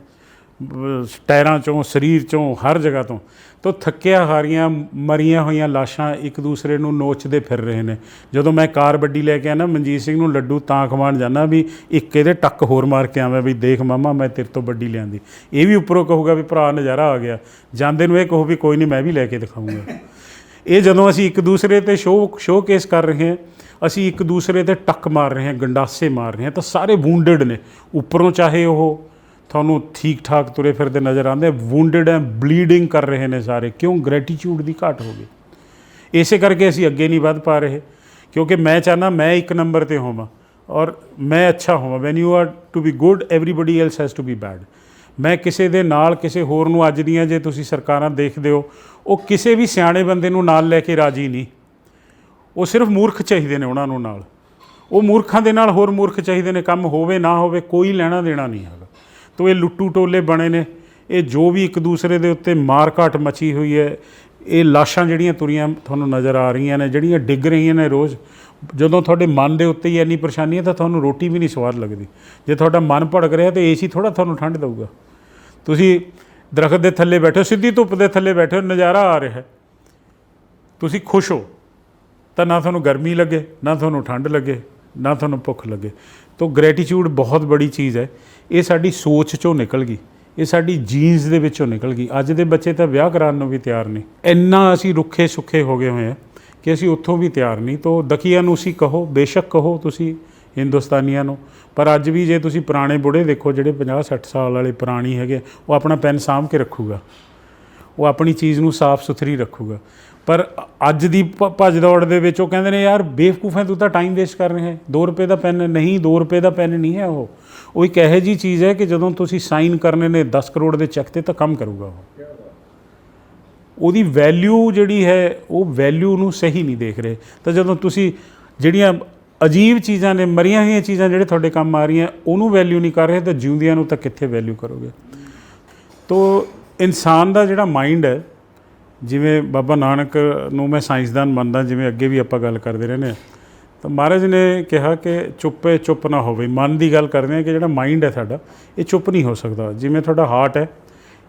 ਟਾਇਰਾਂ ਚੋਂ, ਸਰੀਰ ਚੋਂ, ਹਰ ਜਗ੍ਹਾ ਤੋਂ। ਤਾਂ ਥੱਕਿਆ ਹਾਰੀਆਂ, ਮਰੀਆਂ ਹੋਈਆਂ ਲਾਸ਼ਾਂ ਇੱਕ ਦੂਸਰੇ ਨੂੰ ਨੋਚਦੇ ਫਿਰ ਰਹੇ ਨੇ। ਜਦੋਂ ਮੈਂ ਕਾਰ ਵੱਡੀ ਲੈ ਕੇ ਆਣਾ ਮਨਜੀਤ ਸਿੰਘ ਨੂੰ ਲੱਡੂ ਤਾਂ ਖਵਾਉਣ ਜਾਣਾ ਵੀ ਇੱਕ ਇਹਦੇ ਟੱਕ ਹੋਰ ਮਾਰ ਕੇ ਆਵਾਂ ਵੀ ਦੇਖ ਮਾਮਾ, ਮੈਂ ਤੇਰੇ ਤੋਂ ਵੱਡੀ ਲਿਆਂਦੀ। ਇਹ ਵੀ ਉੱਪਰੋਂ ਕਹੂਗਾ ਵੀ ਭਰਾ ਨਜ਼ਾਰਾ ਆ ਗਿਆ। ਜਾਂਦੇ ਨੂੰ ਇਹ ਕਹੋ ਵੀ ਕੋਈ ਨਹੀਂ, ਮੈਂ ਵੀ ਲੈ ਕੇ ਦਿਖਾਊਂਗਾ। ਇਹ ਜਦੋਂ ਅਸੀਂ ਇੱਕ ਦੂਸਰੇ ਤੇ ਸ਼ੋਅ ਸ਼ੋਅ ਕੇਸ ਕਰ ਰਹੇ ਹਾਂ, ਅਸੀਂ ਇੱਕ ਦੂਸਰੇ ਤੇ ਟੱਕ ਮਾਰ ਰਹੇ ਹਾਂ, ਗੰਡਾਸੇ ਮਾਰ ਰਹੇ ਹਾਂ, ਤਾਂ ਸਾਰੇ ਵੂੰਡਡ ਨੇ। ਉੱਪਰੋਂ ਚਾਹੇ ਉਹ ਤੁਹਾਨੂੰ ਠੀਕ ਠਾਕ ਤੁਰੇ ਫਿਰਦੇ ਨਜ਼ਰ ਆਉਂਦੇ ਵੂੰਡਡ ਐ ਬਲੀਡਿੰਗ ਕਰ ਰਹੇ ਨੇ ਸਾਰੇ। ਕਿਉਂ? ਗ੍ਰੈਟੀਟਿਊਡ ਦੀ ਘਾਟ ਹੋ ਗਈ। ਇਸੇ ਕਰਕੇ ਅਸੀਂ ਅੱਗੇ ਨਹੀਂ ਵੱਧ ਪਾ ਰਹੇ। ਕਿਉਂਕਿ ਮੈਂ ਚਾਹਨਾ ਮੈਂ ਇੱਕ ਨੰਬਰ ਤੇ ਹੋਵਾਂ ਔਰ ਮੈਂ ਅੱਛਾ ਹੋਵਾਂ। When you are to be good everybody else has to be bad ਮੈਂ ਕਿਸੇ ਦੇ ਨਾਲ ਕਿਸੇ ਹੋਰ ਨੂੰ ਅੱਜ ਦੀਆਂ ਜੇ ਤੁਸੀਂ ਸਰਕਾਰਾਂ ਦੇਖਦੇ ਹੋ, ਉਹ ਕਿਸੇ ਵੀ ਸਿਆਣੇ ਬੰਦੇ ਨੂੰ ਨਾਲ ਲੈ ਕੇ ਰਾਜੀ ਨਹੀਂ। ਉਹ ਸਿਰਫ ਮੂਰਖ ਚਾਹੀਦੇ ਨੇ ਉਹਨਾਂ ਨੂੰ ਨਾਲ। ਉਹ ਮੂਰਖਾਂ ਦੇ ਨਾਲ ਹੋਰ ਮੂਰਖ ਚਾਹੀਦੇ ਨੇ। ਕੰਮ ਹੋਵੇ ਨਾ ਹੋਵੇ, ਕੋਈ ਲੈਣਾ ਦੇਣਾ ਨਹੀਂ ਹੈਗਾ। ਤੋ ਇਹ ਲੁੱਟੂ ਟੋਲੇ ਬਣੇ ਨੇ। ਇਹ ਜੋ ਵੀ ਇੱਕ ਦੂਸਰੇ ਦੇ ਉੱਤੇ ਮਾਰਕਾਟ ਮਚੀ ਹੋਈ ਹੈ, ਇਹ ਲਾਸ਼ਾਂ ਜਿਹੜੀਆਂ ਤੁਰੀਆਂ ਤੁਹਾਨੂੰ ਨਜ਼ਰ ਆ ਰਹੀਆਂ ਨੇ, ਜਿਹੜੀਆਂ ਡਿੱਗ ਰਹੀਆਂ ਨੇ ਰੋਜ਼। ਜਦੋਂ ਤੁਹਾਡੇ ਮਨ ਦੇ ਉੱਤੇ ਹੀ ਇੰਨੀ ਪਰੇਸ਼ਾਨੀ ਹੈ ਤਾਂ ਤੁਹਾਨੂੰ ਰੋਟੀ ਵੀ ਨਹੀਂ ਸਵਾਦ ਲੱਗਦੀ। ਜੇ ਤੁਹਾਡਾ ਮਨ ਭੜਕ ਰਿਹਾ ਤੇ ਏਸੀ ਥੋੜਾ ਤੁਹਾਨੂੰ ਠੰਡ ਦਊਗਾ। ਤੁਸੀਂ ਦਰਖਤ ਦੇ ਥੱਲੇ ਬੈਠੇ ਹੋ, ਸਿੱਧੀ ਧੁੱਪ ਦੇ ਥੱਲੇ ਬੈਠੇ ਹੋ, ਨਜ਼ਾਰਾ ਆ ਰਿਹਾ ਤੁਸੀਂ ਖੁਸ਼ ਹੋ ਤਾਂ ਨਾ ਤੁਹਾਨੂੰ ਗਰਮੀ ਲੱਗੇ, ਨਾ ਤੁਹਾਨੂੰ ਠੰਡ ਲੱਗੇ, ਨਾ ਤੁਹਾਨੂੰ ਭੁੱਖ ਲੱਗੇ। ਤਾਂ ਗ੍ਰੈਟੀਟਿਊਡ ਬਹੁਤ ਬੜੀ ਚੀਜ਼ ਹੈ। ਇਹ ਸਾਡੀ ਸੋਚ ਚੋਂ ਨਿਕਲ ਗਈ, ਇਹ ਸਾਡੀ ਜੀਨਸ ਦੇ ਵਿੱਚੋਂ ਨਿਕਲ ਗਈ। ਅੱਜ ਦੇ ਬੱਚੇ ਤਾਂ ਵਿਆਹ ਕਰਾਉਣ ਨੂੰ ਵੀ ਤਿਆਰ ਨਹੀਂ ਇੰਨਾ ਅਸੀਂ ਰੁੱਖੇ ਸੁੱਖੇ ਹੋ ਗਏ ਹੋਏ ਹਾਂ ਕਿ ਅਸੀਂ ਉੱਥੋਂ ਵੀ ਤਿਆਰ ਨਹੀਂ। ਤਾਂ ਦਕੀਆਂ ਨੂੰ ਅਸੀਂ ਕਹੋ, ਬੇਸ਼ੱਕ ਕਹੋ ਤੁਸੀਂ ਹਿੰਦੁਸਤਾਨੀਆਂ ਨੂੰ। ਪਰ ਅੱਜ ਵੀ ਜੇ ਤੁਸੀਂ ਪੁਰਾਣੇ ਬੁੜੇ ਦੇਖੋ, ਜਿਹੜੇ 50 60 ਸਾਲ ਵਾਲੇ ਪੁਰਾਣੀ ਹੈਗੇ ਉਹ ਆਪਣਾ ਪੈਨ ਸਾਂਭ ਕੇ ਰੱਖੂਗਾ। ਉਹ ਆਪਣੀ ਚੀਜ਼ ਨੂੰ ਸਾਫ਼ ਸੁਥਰੀ ਰੱਖੂਗਾ। ਪਰ ਅੱਜ ਦੀ ਭੱਜ ਦੌੜ ਦੇ ਵਿੱਚ ਉਹ ਕਹਿੰਦੇ ਨੇ, ਯਾਰ, ਬੇਵਕੂਫ ਹੈ, ਤੂੰ ਤਾਂ ਟਾਈਮ ਵੇਸਟ ਕਰ ਰਿਹਾ ਹੈ। 2 ਰੁਪਏ ਦਾ ਪੈਨ ਨਹੀਂ 2 ਰੁਪਏ ਦਾ ਪੈਨ ਨਹੀਂ ਹੈ ਉਹ। ਉਹ ਇੱਕ ਇਹੋ ਜੀ ਚੀਜ਼ ਹੈ ਕਿ ਜਦੋਂ ਤੁਸੀਂ ਸਾਈਨ ਕਰਨੇ ਨੇ 10 ਕਰੋੜ ਦੇ ਚੈੱਕ ਤੇ ਤਾਂ ਕੰਮ ਕਰੂਗਾ ਉਹ। ਉਹਦੀ ਵੈਲਿਊ ਜਿਹੜੀ ਹੈ, ਉਹ ਵੈਲਿਊ ਨੂੰ ਸਹੀ ਨਹੀਂ ਦੇਖ ਰਹੇ। ਤਾਂ ਜਦੋਂ ਤੁਸੀਂ ਜਿਹੜੀਆਂ ਅਜੀਬ ਚੀਜ਼ਾਂ ਨੇ, ਮਰੀਆਂ ਹੋਈਆਂ ਚੀਜ਼ਾਂ ਜਿਹੜੇ ਤੁਹਾਡੇ ਕੰਮ ਆ ਰਹੀਆਂ, ਉਹਨੂੰ ਵੈਲਿਊ ਨਹੀਂ ਕਰ ਰਹੇ, ਤਾਂ ਜਿਉਂਦਿਆਂ ਨੂੰ ਤਾਂ ਕਿੱਥੇ ਵੈਲਿਊ ਕਰੋਗੇ? ਤੋ ਇਨਸਾਨ ਦਾ ਜਿਹੜਾ ਮਾਈਂਡ ਹੈ ਜਿਵੇਂ ਬਾਬਾ ਨਾਨਕ ਨੂੰ ਮੈਂ ਸਾਇੰਸਦਾਨ ਮੰਨਦਾ, ਜਿਵੇਂ ਅੱਗੇ ਵੀ ਆਪਾਂ ਗੱਲ ਕਰਦੇ ਰਹਿੰਦੇ ਹਾਂ। ਤਾਂ ਮਹਾਰਾਜ ਨੇ ਕਿਹਾ ਕਿ ਚੁੱਪੇ ਚੁੱਪ ਨਾ ਹੋਵੇ। ਮਨ ਦੀ ਗੱਲ ਕਰਦੇ ਹਾਂ ਕਿ ਜਿਹੜਾ ਮਾਈਂਡ ਹੈ ਸਾਡਾ, ਇਹ ਚੁੱਪ ਨਹੀਂ ਹੋ ਸਕਦਾ। ਜਿਵੇਂ ਤੁਹਾਡਾ ਹਾਰਟ ਹੈ,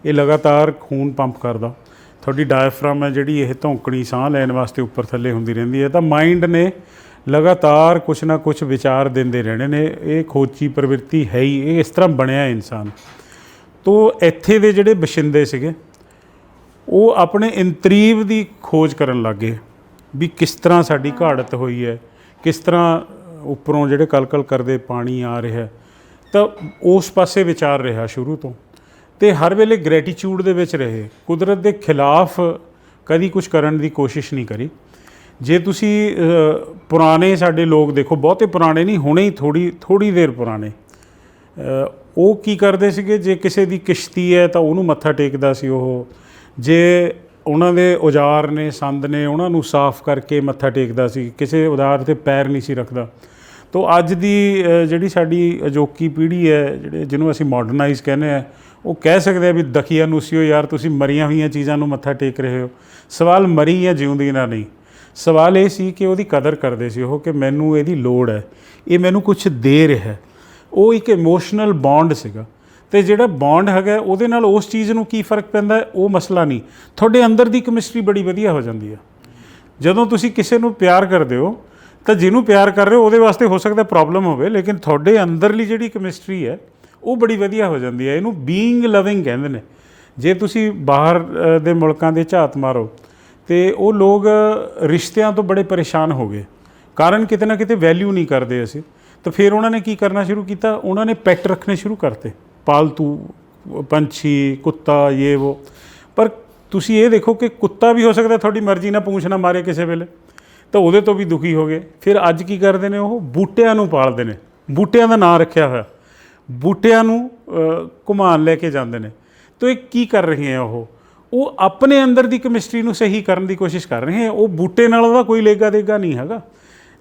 ਇਹ ਲਗਾਤਾਰ ਖੂਨ ਪੰਪ ਕਰਦਾ। ਤੁਹਾਡੀ ਡਾਇਫਰਾਮ ਹੈ ਜਿਹੜੀ, ਇਹ ਧੌਂਕਣੀ ਸਾਹ ਲੈਣ ਵਾਸਤੇ ਉੱਪਰ ਥੱਲੇ ਹੁੰਦੀ ਰਹਿੰਦੀ ਹੈ। ਤਾਂ ਮਾਈਂਡ ਨੇ ਲਗਾਤਾਰ ਕੁਛ ਨਾ ਕੁਛ ਵਿਚਾਰ ਦਿੰਦੇ ਰਹਿਣੇ ਨੇ। ਇਹ ਖੋਜੀ ਪ੍ਰਵਿਰਤੀ ਹੈ ਹੀ, ਇਹ ਇਸ ਤਰ੍ਹਾਂ ਬਣਿਆ ਇਨਸਾਨ। ਤੋਂ ਇੱਥੇ ਦੇ ਜਿਹੜੇ ਬਸ਼ਿੰਦੇ ਸੀਗੇ ਉਹ ਆਪਣੇ ਇੰਤਰੀਬ ਦੀ ਖੋਜ ਕਰਨ ਲੱਗੇ ਵੀ ਕਿਸ ਤਰ੍ਹਾਂ ਸਾਡੀ ਘਾੜਤ ਹੋਈ ਹੈ, ਕਿਸ ਤਰ੍ਹਾਂ ਉੱਪਰੋਂ ਜਿਹੜੇ ਕਲਕਲ ਕਰਦੇ ਪਾਣੀ ਆ ਰਿਹਾ ਤਾਂ ਉਸ ਪਾਸੇ ਵਿਚਾਰ ਰਿਹਾ ਸ਼ੁਰੂ ਤੋਂ ਤੇ ਹਰ ਵੇਲੇ ਗ੍ਰੈਟੀਟਿਊਡ ਦੇ ਵਿੱਚ ਰਹੇ। ਕੁਦਰਤ ਦੇ ਖਿਲਾਫ ਕਦੀ ਕੁਝ ਕਰਨ ਦੀ ਕੋਸ਼ਿਸ਼ ਨਹੀਂ ਕਰੀ। ਜੇ ਤੁਸੀਂ ਪੁਰਾਣੇ ਸਾਡੇ ਲੋਕ ਦੇਖੋ, ਬਹੁਤੇ ਪੁਰਾਣੇ ਨਹੀਂ, ਹੁਣੇ ਹੀ ਥੋੜੀ ਥੋੜੀ ਦੇਰ ਪੁਰਾਣੇ। ਉਹ ਕੀ ਕਰਦੇ ਸੀਗੇ? ਜੇ ਕਿਸੇ ਦੀ ਕਿਸ਼ਤੀ ਹੈ ਤਾਂ ਉਹਨੂੰ ਮੱਥਾ ਟੇਕਦਾ ਸੀ ਉਹ। ਜੇ ਉਹਨਾਂ ਦੇ ਔਜ਼ਾਰ ਨੇ, ਸੰਦ ਨੇ ਉਹਨਾਂ ਨੂੰ ਸਾਫ਼ ਕਰਕੇ ਮੱਥਾ ਟੇਕਦਾ ਸੀ, ਕਿਸੇ ਉਦਾਰ ਤੇ ਪੈਰ ਨਹੀਂ ਸੀ ਰੱਖਦਾ, ਤੋ ਅੱਜ ਦੀ ਜਿਹੜੀ ਸਾਡੀ ਅਜੋਕੀ ਪੀੜ੍ਹੀ ਹੈ, ਜਿਹੜੇ ਜਿਹਨੂੰ ਅਸੀਂ ਮਾਡਰਨਾਈਜ਼ ਕਹਿੰਦੇ ਆ ਉਹ ਕਹਿ ਸਕਦੇ ਆ ਵੀ ਦਖੀਆ ਨੂਸੀਓ ਯਾਰ, ਤੁਸੀਂ ਮਰੀਆਂ ਹੋਈਆਂ ਚੀਜ਼ਾਂ ਨੂੰ ਮੱਥਾ ਟੇਕ ਰਹੇ ਹੋ। ਸਵਾਲ ਮਰੀ ਜਾਂ ਜਿਉਂਦੀ ਨਾ ਨਹੀਂ। ਸਵਾਲ ਇਹ ਸੀ ਕਿ ਉਹਦੀ ਕਦਰ ਕਰਦੇ ਸੀ ਉਹ ਕਿ ਮੈਨੂੰ ਇਹਦੀ ਲੋੜ ਹੈ, ਇਹ ਮੈਨੂੰ ਕੁਝ ਦੇ ਰਿਹਾ ਉਹ ਇੱਕ ਇਮੋਸ਼ਨਲ ਬੌਂਡ ਸੀਗਾ। ਤੇ ਜਿਹੜਾ ਬੌਂਡ ਹੈਗਾ, ਉਹਦੇ ਨਾਲ ਉਸ ਚੀਜ਼ ਨੂੰ ਕੀ ਫ਼ਰਕ ਪੈਂਦਾ ਉਹ ਮਸਲਾ ਨਹੀਂ। ਤੁਹਾਡੇ ਅੰਦਰ ਦੀ ਕੈਮਿਸਟਰੀ ਬੜੀ ਵਧੀਆ ਹੋ ਜਾਂਦੀ ਹੈ। ਜਦੋਂ ਤੁਸੀਂ ਕਿਸੇ ਨੂੰ ਪਿਆਰ ਕਰਦੇ ਹੋ, ਤਾਂ ਜਿਹਨੂੰ ਪਿਆਰ ਕਰ ਰਹੇ ਹੋ, ਉਹਦੇ ਵਾਸਤੇ ਹੋ ਸਕਦਾ ਪ੍ਰੋਬਲਮ ਹੋਵੇ, ਲੇਕਿਨ ਤੁਹਾਡੇ ਅੰਦਰਲੀ ਜਿਹੜੀ ਕੈਮਿਸਟਰੀ ਹੈ, ਉਹ ਬੜੀ ਵਧੀਆ ਹੋ ਜਾਂਦੀ ਹੈ। ਇਹਨੂੰ ਬੀਇੰਗ ਲਵਿੰਗ ਕਹਿੰਦੇ ਨੇ। ਜੇ ਤੁਸੀਂ ਬਾਹਰ ਦੇ ਮੁਲਕਾਂ ਦੇ ਝਾਤ ਮਾਰੋ, ਤੇ ਉਹ ਲੋਕ ਰਿਸ਼ਤਿਆਂ ਤੋਂ ਬੜੇ ਪਰੇਸ਼ਾਨ ਹੋ ਗਏ। ਕਾਰਨ ਕਿਤੇ ਨਾ ਕਿਤੇ ਵੈਲਿਊ ਨਹੀਂ ਕਰਦੇ ਅਸੀਂ। ਤਾਂ ਫਿਰ ਉਹਨਾਂ ਨੇ ਕੀ ਕਰਨਾ ਸ਼ੁਰੂ ਕੀਤਾ? ਉਹਨਾਂ ਨੇ ਪੈਟ ਰੱਖਣੇ ਸ਼ੁਰੂ ਕਰਤੇ। ਪਾਲਤੂ ਪੰਛੀ ਕੁੱਤਾ ਇਹ ਉਹ ਪਰ ਤੁਸੀਂ ਇਹ ਦੇਖੋ ਕਿ ਕੁੱਤਾ ਵੀ ਹੋ ਸਕਦਾ ਤੁਹਾਡੀ ਮਰਜ਼ੀ ਨਾਲ ਪੂੰਛ ਨਾ ਮਾਰੇ ਕਿਸੇ ਵੇਲੇ। ਤਾਂ ਉਹਦੇ ਤੋਂ ਵੀ ਦੁਖੀ ਹੋ ਗਏ। ਫਿਰ ਅੱਜ ਕੀ ਕਰਦੇ ਨੇ ਉਹ? ਬੂਟਿਆਂ ਨੂੰ ਪਾਲਦੇ ਨੇ। ਬੂਟਿਆਂ ਦਾ ਨਾਂ ਰੱਖਿਆ ਹੋਇਆ। ਬੂਟਿਆਂ ਨੂੰ ਅ, ਘੁਮਾਉਣ ਲੈ ਕੇ ਜਾਂਦੇ ਨੇ। ਤਾਂ ਇਹ ਕੀ ਕਰ ਰਹੇ ਆ ਉਹ? ਉਹ ਆਪਣੇ ਅੰਦਰ ਦੀ ਕੈਮਿਸਟਰੀ ਨੂੰ ਸਹੀ ਕਰਨ ਦੀ ਕੋਸ਼ਿਸ਼ ਕਰ ਰਹੇ ਆ ਉਹ ਬੂਟੇ ਨਾਲ ਉਹਦਾ ਕੋਈ ਲੇਗਾ ਦੇਗਾ ਨਹੀਂ ਹੈਗਾ।